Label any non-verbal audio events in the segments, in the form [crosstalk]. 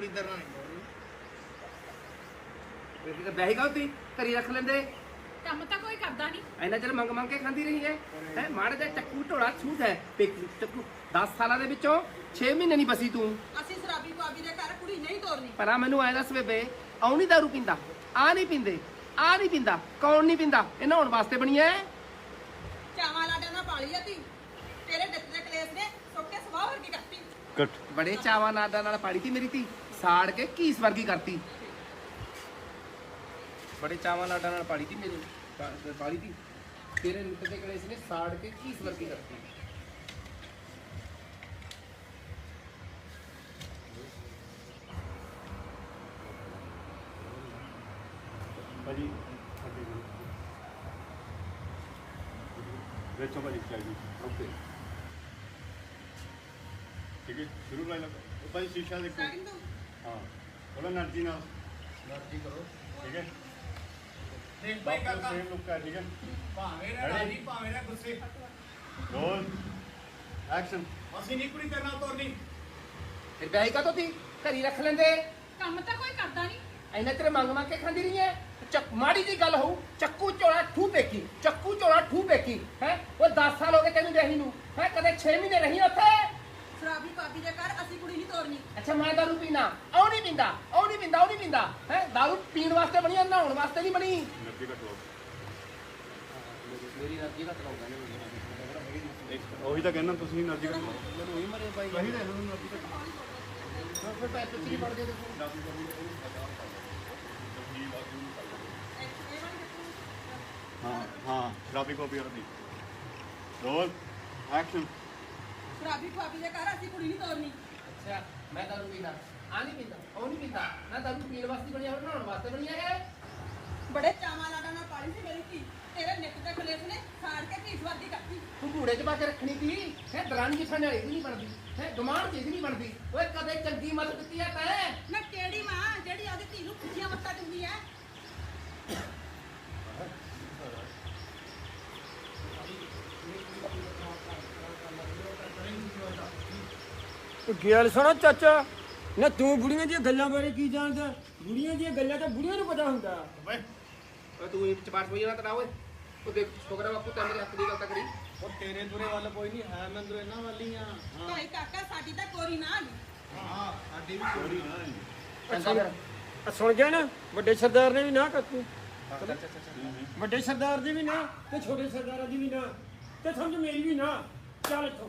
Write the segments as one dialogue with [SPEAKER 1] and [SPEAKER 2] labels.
[SPEAKER 1] ਕੁੜੀ ਤਰ੍ਹਾਂ ਨਹੀਂ
[SPEAKER 2] ਬਹਿ ਗਾ ਤੀ ਘਰੀ ਰੱਖ ਲੈਂਦੇ।
[SPEAKER 3] ਕੰਮ ਤਾਂ ਕੋਈ ਕਰਦਾ ਨਹੀਂ।
[SPEAKER 2] ਐਨਾ ਚਿਰ ਮੰਗ ਮੰਗ ਕੇ ਖਾਂਦੀ ਰਹੀ ਹੈ। ਹੈ ਮਾੜੇ ਜਿਹਾ ਚੱਕੂ ਢੋੜਾ ਛੂਟ ਹੈ। ਤੇ ਚੱਕੂ 10 ਸਾਲਾਂ ਦੇ ਵਿੱਚੋਂ 6 ਮਹੀਨੇ ਨਹੀਂ ਬਸੀ ਤੂੰ।
[SPEAKER 4] ਅਸੀਂ ਸ਼ਰਾਬੀ ਭਾਬੀ ਦੇ ਘਰ ਕੁੜੀ ਨਹੀਂ ਤੋਰਨੀ।
[SPEAKER 2] ਪਰ ਆ ਮੈਨੂੰ ਐ ਦੱਸ ਬੇਬੇ ਆਉ ਨਹੀਂ ਦਾਰੂ ਪੀਂਦਾ ਆ ਨਹੀਂ ਪੀਂਦੇ ਆ ਨਹੀਂ ਪੀਂਦਾ ਕੌਣ ਨਹੀਂ ਪੀਂਦਾ ਇਹ ਨਹਾਉਣ ਵਾਸਤੇ ਬਣੀ ਐ
[SPEAKER 4] ਚਾਵਾਂ ਲਾਡਾਂ ਨਾਲ ਪਾਲੀ ਆ ਤੀ ਤੇਰੇ ਦਿੱਤ ਦੇ ਕਲੇਸ਼ ਨੇ ਸੁੱਕੇ ਸਵਾਹ ਵਰਗੀ ਕਰਤੀ।
[SPEAKER 5] ਕੱਟ।
[SPEAKER 2] ਬੜੇ ਚਾਵਾਂ ਨਾਦਾਂ ਨਾਲ ਪਾੜੀ ਤੀ ਮੇਰੀ ਧੀ। ਸਾੜ ਕੇ ਕੀਸ ਵਰਗੀ ਕਰਤੀ ਬੜੇ ਚਾਵਾਂ ਨਾਦਾਂ ਨਾਲ ਪਾੜੀ ਤੀ ਮੇਰੀ ਪਾ- ਪਾੜੀ ਤੀ ਤੇਰੇ ਨਿੱਤ ਦੇ ਕਲੇਸ਼ ਨੇ ਸਾੜ ਕੇ ਕੀਸ ਵਰਗੀ ਕਰਤੀ
[SPEAKER 5] ਭਾਜੀ ਦੇਖੋ ਭਾਜੀ ਚਾਹੀਦੀ ਓਕੇ ਠੀਕ ਹੈ ਸ਼ੁਰੂ ਕਰ ਲਓ ਉਹ ਭਾਜੀ ਸ਼ੀਸ਼ਾ ਦੇਖੋ
[SPEAKER 4] ਸੈਕਿੰਡ ਤੋਂ
[SPEAKER 5] ਹਾਂ। ਬੋਲੋ ਨਰਜੀ ਨਾਲ।
[SPEAKER 1] ਮਰਜ਼ੀ ਕਰੋ।
[SPEAKER 5] ਠੀਕ ਹੈ।
[SPEAKER 1] ਦੇਖ ਭਾਈ
[SPEAKER 5] ਬਾਪੂ
[SPEAKER 1] ਕਾਕਾ
[SPEAKER 5] ਸੇਮ ਲੁੱਕ ਹੈ ਠੀਕ ਹੈ।
[SPEAKER 1] ਭਾਵੇਂ ਨਾ ਰਾਜੀ ਭਾਵੇਂ ਨਾ ਗੁੱਸੇ।
[SPEAKER 5] ਰੋਲ ਐਕਸ਼ਨ
[SPEAKER 1] ਅਸੀਂ ਨਹੀਂ ਕੁੜੀ ਕਰਨਾ ਤੋਰਨੀ
[SPEAKER 2] ਫਿਰ ਵਿਆਹੀ ਕਾ ਤੀ ਘਰੀ ਰੱਖ ਲੈਂਦੇ।
[SPEAKER 3] ਕੰਮ ਤਾਂ ਕੋਈ ਕਰਦਾ ਨਹੀਂ।
[SPEAKER 2] ਐਨਾ ਤੇਰੇ ਮੰਗ ਮੰਗ ਕੇ ਖਾਂਦੀ ਰਹੀ ਐ ਚੱਕ ਮਾੜੀ ਜੀ ਗੱਲ ਹੋਊ। ਚੱਕੂ ਝੋਲਾ ਠੂ ਪੇਕੀ। ਚੱਕੂ ਝੋਲਾ ਠੂ ਪੇਕੀ। ਹੈ? ਉਹ 10 ਸਾਲ ਹੋ ਗਏ ਤੈਨੂੰ ਵਿਆਹੀ ਨੂੰ। ਹੈ? ਕਦੇ 6 ਮਹੀਨੇ ਰਹੀ ਉੱਥੇ?
[SPEAKER 4] ਸ਼ਰਾਬੀ ਭਾਬੀ ਦੇ ਘਰ ਅਸੀਂ ਕੁੜੀ ਨਹੀਂ ਤੋਰਨੀ।
[SPEAKER 2] ਅੱਛਾ ਮੈਂ ਦਾਰੂ ਪੀਣਾ ਉਹ ਨਹੀਂ ਪੀਂਦਾ ਉਹ ਨਹੀਂ ਪੀਂਦਾ ਉਹ ਨਹੀਂ ਪੀਂਦਾ। ਹੈ ਦਾਰੂ ਪੀਣ ਵਾਸਤੇ ਬਣੀ ਆ ਨਹਾਉਣ ਵਾਸਤੇ ਨਹੀਂ ਬਣੀ?
[SPEAKER 5] ਨਰਜੀ ਕੱਟ ਲਓ
[SPEAKER 2] ਮੇਰੀ ਨਰਜੀ ਘੱਟ ਲਾਉਂਦਾ
[SPEAKER 5] ਇੱਕ ਉਹੀ ਤਾਂ ਕਹਿਣਾ ਤੁਸੀਂ ਨਰਜੀ ਕੱਟ ਲਓ
[SPEAKER 2] ਮੈਨੂੰ ਹੀ ਮਰੇ ਬਾਈ
[SPEAKER 5] ਵਹੀ ਲੈ ਲਓ ਨਰਜੀ ਕੱਟ
[SPEAKER 2] ਫਿਰ ਪੈਸੇ ਚੀ ਪੜ ਦੇ ਦੇਖੋ।
[SPEAKER 4] ਇਹ ਵਾਲੀ ਦੇਖੋ।
[SPEAKER 5] ਹਾਂ ਹਾਂ ਸ਼ਰਾਬੀ ਕਾਪੀ ਕਰਦੀ ਰੋਲ ਐਕਸ਼ਨ
[SPEAKER 4] ਸ਼ਰਾਬੀ ਭਾਬੀ ਦੇ ਘਰ ਅਸੀਂ ਕੁੜੀ ਨਹੀਂ ਤੋਰਨੀ।
[SPEAKER 2] ਅੱਛਾ ਮੈਂ ਦਾਰੂ ਪੀਂਦਾ। ਆ ਨਹੀਂ ਪੀਂਦਾ ਉਹ ਨਹੀਂ ਪੀਂਦਾ। ਨਾ ਦਾਰੂ ਪੀਣ ਵਾਸਤੇ ਬਣੀ ਆ ਹੋਰ ਨਹਾਉਣ ਵਾਸਤੇ ਬਣੀ ਆ ਇਹ।
[SPEAKER 4] ਬੜੇ ਚਾਵਾਂ ਲਾਡਾਂ ਨਾਲ ਪਾਲੀ ਸੀ ਮੇਰੀ ਧੀ। ਤੇਰੇ ਨਿੱਤ ਦੇ ਕਲੇਸ਼ ਨੇ ਸਾੜ ਕੇ ਵਰਗੀ ਕਰਤੀ।
[SPEAKER 2] ਤੂੰ ਘੂੜੇ 'ਚ ਪਾ ਕੇ ਰੱਖਣੀ ਸੀ ਹੈ ਦਰਾਨੀ ਜਿਠਾਣੇ ਵਾਲੀ ਦੀ ਨਹੀਂ ਬਣਦੀ। ਹੈ ਗਮਾਨ ਚੀਜ਼ ਨਹੀਂ ਬਣਦੀ। ਓਏ ਕਦੇ ਚੰਗੀ ਮਦਦ ਕੀਤੀ ਆ ਤੈਂ?
[SPEAKER 4] ਮੈਂ ਕਿਹੜੀ ਮਾਂ ਜਿਹੜੀ ਆਪਦੀ ਧੀ ਨੂੰ ਖੁਸ਼ੀਆਂ ਮੱਤਾ ਦਿੰਦੀ ਐ
[SPEAKER 6] ਗੱਲ ਸੁਣੋ ਚਾਚਾ। ਨਾ ਤੂੰ ਬੁੜੀਆਂ ਦੀਆਂ ਗੱਲਾਂ ਬਾਰੇ ਕੀ ਜਾਣਦਾ? ਬੁੜੀਆਂ ਦੀਆਂ ਗੱਲਾਂ ਤਾਂ ਬੁੜੀਆਂ ਨੂੰ ਪਤਾ ਹੁੰਦਾ।
[SPEAKER 1] ਓਏ
[SPEAKER 2] ਓਏ ਤੂੰ ਇਹ ਚ ਬਾਤ ਹੋਈ ਨਾ ਤੜਾ ਓਏ। ਉਹ ਦੇਖ ਛੋਕਰਾ ਬਾਪੂ ਤੈਨੂੰ ਮੇਰੇ ਹੱਥ ਦੀ ਗੱਲ ਤਾਂ ਕਰੀ।
[SPEAKER 1] ਉਹ ਤੇਰੇ ਦੁਰੇ ਵੱਲ ਕੋਈ ਨਹੀਂ ਹੈ ਮੈਂ ਦੁਰੇ ਇਹਨਾਂ ਵੱਲ ਹੀ ਆ।
[SPEAKER 4] ਭਾਈ ਕਾਕਾ ਸਾਡੀ ਤਾਂ ਕੋਰੀ ਨਾ ਆ ਗਈ
[SPEAKER 1] ਹਾਂ ਸਾਡੀ ਵੀ ਚੋਰੀ ਨਾ
[SPEAKER 2] ਫਿਰ
[SPEAKER 6] ਆ ਸੁਣ ਗਿਆ ਨਾ ਵੱਡੇ ਸਰਦਾਰ ਨੇ ਵੀ ਨਾ ਕਰਤੀ। ਵੱਡੇ ਸਰਦਾਰ ਦੀ ਵੀ ਨਾ ਤੇ ਛੋਟੇ ਸਰਦਾਰਾਂ ਦੀ ਵੀ ਨਾ ਤੇ ਸਮਝ ਮੇਰੀ ਵੀ ਨਾ। ਚੱਲ ਇੱਥੋਂ।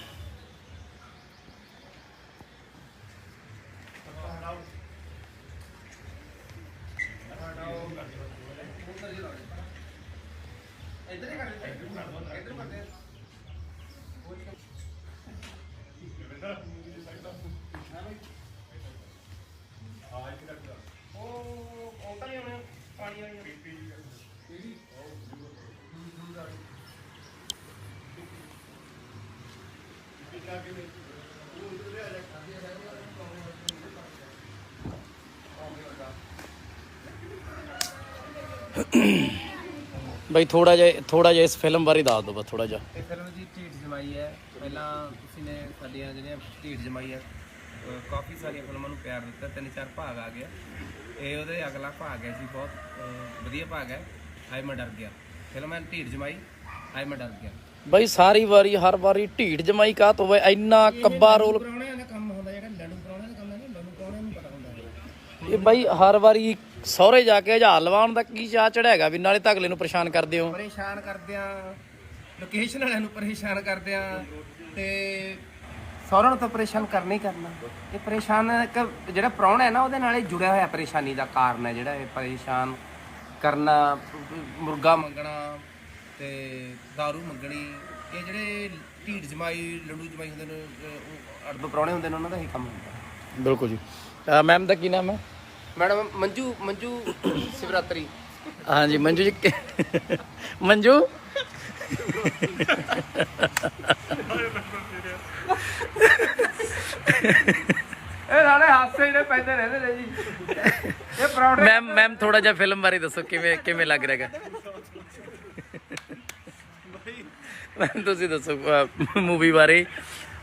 [SPEAKER 7] ਬਈ ਥੋੜਾ ਜਿਹਾ ਥੋੜਾ ਜਿਹਾ ਇਸ ਫਿਲਮ ਬਾਰੇ ਦੱਸ ਦਿਓ ਬਸ ਥੋੜਾ ਜਿਹਾ।
[SPEAKER 8] ਇਹ ਫਿਲਮ ਦੀ ਢੀਠ ਜਮਾਈ ਹੈ। ਪਹਿਲਾਂ ਤੁਸੀਂ ਨੇ ਸਾਡੀਆਂ ਜਿਹੜੀਆਂ ਢੀਠ ਜਮਾਈ ਹੈ, ਅਹ, ਕਾਫੀ ਸਾਰੀਆਂ ਫਿਲਮਾਂ ਨੂੰ ਪਿਆਰ ਦਿੱਤਾ। ਤਿੰਨ ਚਾਰ ਭਾਗ ਆ ਗਿਆ ਇਹ ਉਹਦੇ ਅਗਲਾ ਭਾਗ ਹੈ ਜੀ ਬਹੁਤ, ਅਹ, ਵਧੀਆ ਭਾਗ ਹੈ। ਹਾਏ ਮੈਂ ਡਰ ਗਿਆ। ਫਿਲਮ ਹੈ ਢੀਠ ਜਮਾਈ, ਹਾਏ ਮੈਂ ਡਰ ਗਿਆ।
[SPEAKER 7] ਬਈ ਸਾਰੀ ਵਾਰੀ ਹਰ ਵਾਰੀ ਢੀਠ ਜਮਾਈ ਕਾ ਤੋਂ ਬਈ ਇੰਨਾ ਕੱਬਾ ਰੋਲ
[SPEAKER 2] ਪ੍ਰਾਹੁਣਿਆਂ ਦਾ ਕੰਮ ਹੁੰਦਾ ਜਿਹੜਾ ਲੜੂ ਪ੍ਰਾਹੁਣਿਆਂ ਦਾ ਕੰਮ ਹੈ ਨਾ ਲੜੂ ਪ੍ਰਾਹੁਣਿਆਂ ਨੂੰ ਪਤਾ ਹੁੰਦਾ
[SPEAKER 7] ਇਹ ਬਈ ਹਰ ਵਾਰੀ ਸਹੁਰੇ ਜਾ ਕੇ ਹਜ਼ਾਰ ਲਵਾਉਣ ਦਾ ਕੀ ਚਾਹ ਚੜੇਗਾ ਵੀ ਨਾਲੇ ਤਾਂ ਅਗਲੇ ਨੂੰ ਪਰੇਸ਼ਾਨ ਕਰਦੇ ਹੋ?
[SPEAKER 8] ਪਰੇਸ਼ਾਨ ਕਰਦਿਆਂ ਲੋਕੇਸ਼ਨ ਵਾਲਿਆਂ ਨੂੰ ਪਰੇਸ਼ਾਨ ਕਰਦਿਆਂ
[SPEAKER 2] ਤੇ ਸਹੁਰਿਆਂ ਨੂੰ ਤਾਂ ਪਰੇਸ਼ਾਨ ਕਰਨਾ ਹੀ ਕਰਨਾ। ਇਹ ਪਰੇਸ਼ਾਨ ਜਿਹੜਾ ਪ੍ਰਾਹੁਣਾ ਹੈ ਨਾ ਉਹਦੇ ਨਾਲ ਹੀ ਜੁੜਿਆ ਹੋਇਆ ਪਰੇਸ਼ਾਨੀ ਦਾ ਕਾਰਨ ਹੈ ਜਿਹੜਾ ਇਹ ਪਰੇਸ਼ਾਨ ਕਰਨਾ ਮੁਰਗਾ
[SPEAKER 8] ਮੰਗਣਾ ਤੇ दारू ਮੰਗਣੀ ਇਹ ਜਿਹੜੇ ਢੀਠ ਜਮਾਈ ਲੜੂ ਜਮਾਈ ਹੁੰਦੇ ਨੇ ਅਹ ਉਹ
[SPEAKER 2] ਅੜਬ ਪ੍ਰਾਹੁਣੇ ਹੁੰਦੇ ਨੇ ਉਹਨਾਂ ਦਾ ਹੀ ਕੰਮ ਹੁੰਦਾ।
[SPEAKER 7] ਬਿਲਕੁਲ ਜੀ। ਮੈਮ ਦਾ ਕੀ ਨਾਮ ਹੈ?
[SPEAKER 2] ਮੈਡਮ ਮੰਜੂ ਮੰਜੂ ਸ਼ਿਵਰਾਤਰੀ।
[SPEAKER 7] ਹਾਂਜੀ ਮੰਜੂ ਜੀ ਕਿ- ਮੰਜੂ?
[SPEAKER 2] ਇਹ ਨਾਲੇ ਹਾਸੇ ਜਿਹੜੇ ਪੈਂਦੇ ਰਹਿੰਦੇ ਨੇ ਜੀ। ਇਹ ਪ੍ਰਾਹੁਣੇ
[SPEAKER 7] ਮੈਮ ਮੈਮ ਥੋੜਾ ਜਿਹਾ ਫਿਲਮ ਬਾਰੇ ਦੱਸੋ ਕਿਵੇਂ ਕਿਵੇਂ ਲੱਗ ਰਿਹਾ ਹੈਗਾ? ਤੁਸੀਂ ਦੱਸੋ ਮੂਵੀ ਬਾਰੇ।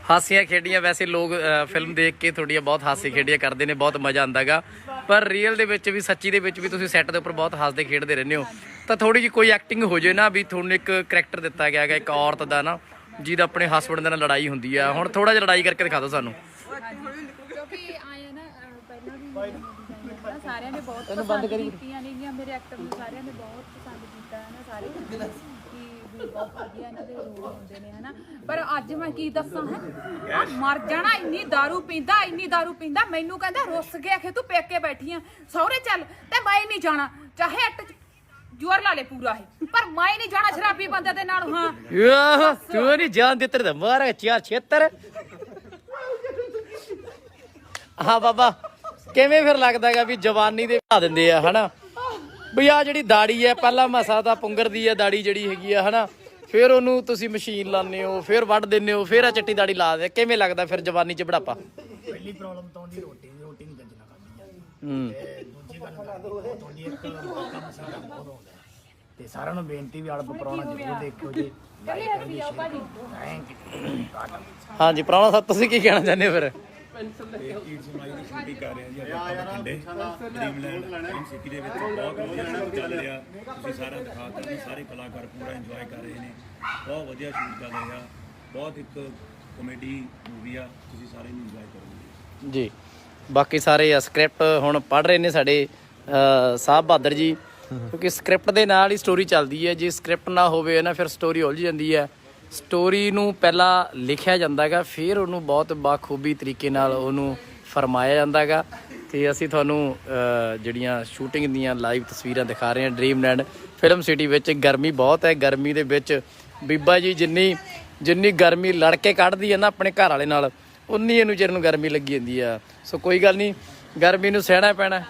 [SPEAKER 7] ਹਾਸੀਆਂ ਖੇਡੀਆਂ, ਵੈਸੇ ਲੋਕ ਫਿਲਮ ਦੇਖ ਕੇ ਤੁਹਾਡੀਆਂ ਬਹੁਤ ਹਾਸੀ ਖੇਡੀਆਂ ਕਰਦੇ ਨੇ, ਬਹੁਤ ਮਜ਼ਾ ਆਂਦਾਗਾ ਪਰ ਰੀਅਲ ਦੇ ਵਿੱਚ ਵੀ, ਸੱਚੀ ਦੇ ਵਿੱਚ ਵੀ ਤੁਸੀਂ ਸੈੱਟ ਦੇ ਉੱਪਰ ਬਹੁਤ ਹੱਸਦੇ ਖੇਡਦੇ ਰਹਿੰਦੇ ਹੋ। ਤਾਂ ਥੋੜੀ ਜਿਹੀ ਕੋਈ ਐਕਟਿੰਗ ਹੋ ਜੇ ਨਾ, ਵੀ ਤੁਹਾਨੂੰ ਇੱਕ ਕਰੈਕਟਰ ਦਿੱਤਾ ਗਿਆ ਹੈਗਾ, ਇੱਕ ਔਰਤ ਦਾ ਨਾ, ਜਿਹਦਾ ਆਪਣੇ ਹਸਬੰਡ ਦੇ ਨਾਲ ਲੜਾਈ ਹੁੰਦੀ ਆ। ਹੁਣ ਥੋੜਾ ਜਿਹਾ ਲੜਾਈ ਕਰਕੇ ਦਿਖਾ ਦਿਓ ਸਾਨੂੰ।
[SPEAKER 3] ਕਿਉਂਕਿ ਆਏ ਨਾ ਪਹਿਲਾਂ ਵੀ ਸਾਰਿਆਂ ਨੇ ਬਹੁਤ ਪਸੰਦ ਕੀਤੀਆਂ ਨੇਗੀਆਂ ਮੇਰੇ ਐਕਟਰ ਨੂੰ ਸਾਰਿਆਂ ਨੇ ਬਹੁਤ ਪਸੰਦ ਕੀਤਾ ਹੈ ਨਾ, ਸਾਰੇ। ਬਹੁਤ ਵਧੀਆ ਇਹਨਾਂ ਦੇ ਰੋਲ ਹੁੰਦੇ ਨੇ ਹਨਾ ਪਰ ਅੱਜ ਮੈਂ ਕੀ ਦੱਸਾਂ ਹੈ ਆ ਮਰ ਜਾਣਾ ਇੰਨੀ दारू ਪੀਂਦਾ ਇੰਨੀ दारू ਪੀਂਦਾ ਮੈਨੂੰ ਕਹਿੰਦਾ ਰੁੱਸ ਗਿਆ ਕਿ ਤੂੰ ਪੇਕੇ ਬੈਠੀ ਆ ਸਹੁਰੇ ਚੱਲ ਤੇ ਮੈਂ ਨਹੀਂ ਜਾਣਾ ਚਾਹੇ ਅੱਟ ਚ ਜੋਰ ਲਾ ਲੈ ਪੂਰਾ ਹੈ ਪਰ ਮੈਂ ਨਹੀਂ ਜਾਣਾ ਸ਼ਰਾਬੀ ਬੰਦੇ ਦੇ ਨਾਲ ਹਾਂ
[SPEAKER 7] ਯਾਹ ਤੂੰ ਨਹੀਂ ਜਾਣ ਦਿੱਤੇ ਤਾਂ ਮਾਰਾ ਚਾਰ ਛੇਤਰ ਹਾਂ ਬਾਬਾ ਕਿਵੇਂ ਫਿਰ ਲੱਗਦਾ ਹੈਗਾ ਵੀ ਜਵਾਨੀ ਦੇ ਬਣਾ ਦਿੰਦੇ ਆ ਹਨਾ ਵੀ ਆ ਜਿਹੜੀ ਦਾੜੀ ਹੈ ਪਹਿਲਾਂ ਮਸਾ ਤਾਂ ਪੁੰਗਰ ਦੀ ਹੈ ਦਾੜੀ ਜਿਹੜੀ ਹੈਗੀ ਆ ਹਨਾ? ਫਿਰ ਉਹਨੂੰ ਤੁਸੀਂ ਮਸ਼ੀਨ ਲਾਉਂਦੇ ਹੋ ਫਿਰ ਵੱਢ ਦਿੰਦੇ ਹੋ ਫਿਰ ਆ ਚਿੱਟੀ ਦਾੜੀ ਲਾ ਦੇ ਕਿਵੇਂ ਲੱਗਦਾ ਫਿਰ ਜਵਾਨੀ ਚ ਬੁਢਾਪਾ?
[SPEAKER 9] ਪਹਿਲੀ ਪ੍ਰੋਬਲਮ ਤਾਂ ਉਹਦੀ ਰੋਟੀ ਦੀ ਰੋਟੀ ਨਹੀਂ ਗੰਜਣਾ ਜਾਂਦੀ
[SPEAKER 7] ਹੂੰ।
[SPEAKER 9] ਤੇ ਦੂਜੀ ਗੱਲ ਤੁਹਾਡੀ ਇੱਕ ਕੰਮ ਸਾਡਾ ਬਹੁਤ ਹੁੰਦਾ। ਹੈ। ਤੇ ਸਾਰਿਆਂ ਨੂੰ ਬੇਨਤੀ ਵੀ ਆਲਬ ਪਰਾਉਣਾ ਜ਼ਰੂਰ ਦੇਖਿਓ ਜੀ। ਲਾਈਕ ਕਰੋ ਜੀ ਸ਼ੇਅਰ ਕਰੋ ਥੈਂਕ ਯੂ ਕਾਟਾ
[SPEAKER 7] ਹਾਂਜੀ ਪ੍ਰਾਹੁਣਾ ਸਾਹਿਬ ਤੁਸੀਂ ਕੀ ਕਹਿਣਾ ਚਾਹੁੰਦੇ ਹੋ ਫਿਰ?
[SPEAKER 5] ਈਦ ਸਮਾਈ ਦੀ ਸ਼ੂਟਿੰਗ ਕਰ ਰਹੇ ਹਾਂ ਜੀ ਆਪਾਂ ਬਠਿੰਡੇ ਡ੍ਰੀਮਲੈਂਡ ਫਿਲਮ ਸਿਟੀ ਦੇ ਵਿੱਚ ਬਹੁਤ ਵਧੀਆ ਸ਼ੂਟ ਚੱਲ ਰਿਹਾ। ਤੁਸੀਂ ਸਾਰਿਆਂ ਦਿਖਾ ਦਿੱਤਾ ਜੀ ਸਾਰੇ ਕਲਾਕਾਰ ਪੂਰਾ ਇੰਜੋਏ ਕਰ ਰਹੇ ਨੇ। ਬਹੁਤ ਵਧੀਆ ਸ਼ੂਟ ਚੱਲ ਰਿਹਾ। ਬਹੁਤ ਇੱਕ ਕਮੇਡੀ ਮੂਵੀ ਆ। ਤੁਸੀਂ ਸਾਰੇ ਨੂੰ ਇੰਜੋਏ ਕਰੋਗੇ।
[SPEAKER 7] ਜੀ। ਬਾਕੀ ਸਾਰੇ ਸਕ੍ਰਿਪਟ ਹੁਣ ਪੜ ਰਹੇ ਨੇ ਸਾਡੇ ਸਾਹਿਬ ਬਹਾਦਰ ਜੀ। ਕਿਉਂਕਿ ਸਕ੍ਰਿਪਟ ਦੇ ਨਾਲ ਹੀ ਸਟੋਰੀ ਚੱਲਦੀ ਹੈ। ਜੇ ਸਕ੍ਰਿਪਟ ਨਾ ਹੋਵੇ ਨਾ ਫਿਰ ਸਟੋਰੀ ਉਲਝ ਜਾਂਦੀ ਹੈ। ਸਟੋਰੀ ਨੂੰ ਪਹਿਲਾਂ ਲਿਖਿਆ ਜਾਂਦਾ ਹੈਗਾ ਫਿਰ ਉਹਨੂੰ ਬਹੁਤ ਬਾਖੂਬੀ ਤਰੀਕੇ ਨਾਲ ਉਹਨੂੰ ਫਰਮਾਇਆ ਜਾਂਦਾ ਹੈਗਾ ਤੇ ਅਸੀਂ ਤੁਹਾਨੂੰ ਜਿਹੜੀਆਂ ਸ਼ੂਟਿੰਗ ਦੀਆਂ ਲਾਈਵ ਤਸਵੀਰਾਂ ਦਿਖਾ ਰਹੇ ਹਾਂ ਡ੍ਰੀਮਲੈਂਡ ਫਿਲਮ ਸਿਟੀ ਵਿੱਚ, ਗਰਮੀ ਬਹੁਤ ਹੈ, ਗਰਮੀ ਦੇ ਵਿੱਚ ਬੀਬਾ ਜੀ ਜਿੰਨੀ ਜਿੰਨੀ ਗਰਮੀ ਲੜ ਕੇ ਕੱਢਦੀ ਹੈ ਨਾ ਆਪਣੇ ਘਰ ਵਾਲੇ ਨਾਲ, ਉਨੀ ਇਹਨੂੰ ਚਿਰ ਨੂੰ ਗਰਮੀ ਲੱਗੀ ਜਾਂਦੀ ਆ। ਸੋ ਕੋਈ ਗੱਲ ਨਹੀਂ, ਗਰਮੀ ਨੂੰ ਸਹਿਣਾ ਪੈਣਾ।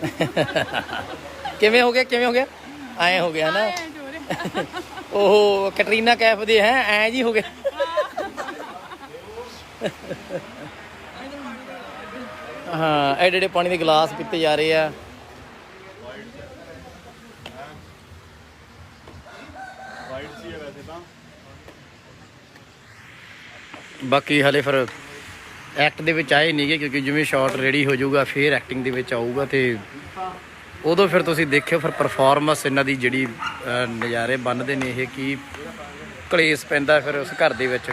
[SPEAKER 7] [laughs] ਕਿਵੇਂ ਹੋ ਗਿਆ ਕਿਵੇਂ ਹੋ ਗਿਆ? ਐ ਹੋ ਗਿਆ ਨਾ। [laughs] ਉਹ ਕੈਟਰੀਨਾ ਕੈਫ ਦੇ ਹੈ ਐ ਜੀ ਹੋ ਗਿਆ। ਹਾਂ ਐਡੇ ਐਡੇ ਪਾਣੀ ਦੇ ਗਲਾਸ ਪੀਤੇ ਜਾ ਰਹੇ ਆ। ਬਾਕੀ ਹਲੇ ਫਿਰ ਐਕਟ ਦੇ ਵਿੱਚ ਆਏ ਨਹੀਂਗੇ ਕਿਉਂਕਿ ਜਿਵੇਂ ਸ਼ਾਟ ਰੈਡੀ ਹੋ ਜਾਊਗਾ ਫਿਰ ਐਕਟਿੰਗ ਦੇ ਵਿੱਚ ਆਊਗਾ ਤੇ ਉਦੋਂ ਫਿਰ ਤੁਸੀਂ ਦੇਖਿਓ ਫਿਰ ਪਰਫਾਰਮੈਂਸ ਇਹਨਾਂ ਦੀ ਜਿਹੜੀ ਨਜ਼ਾਰੇ ਬੰਨਦੇ ਨੇ ਇਹ ਕੀ ਕਲੇਸ਼ ਪੈਂਦਾ ਫਿਰ ਉਸ ਘਰ ਦੇ ਵਿੱਚ।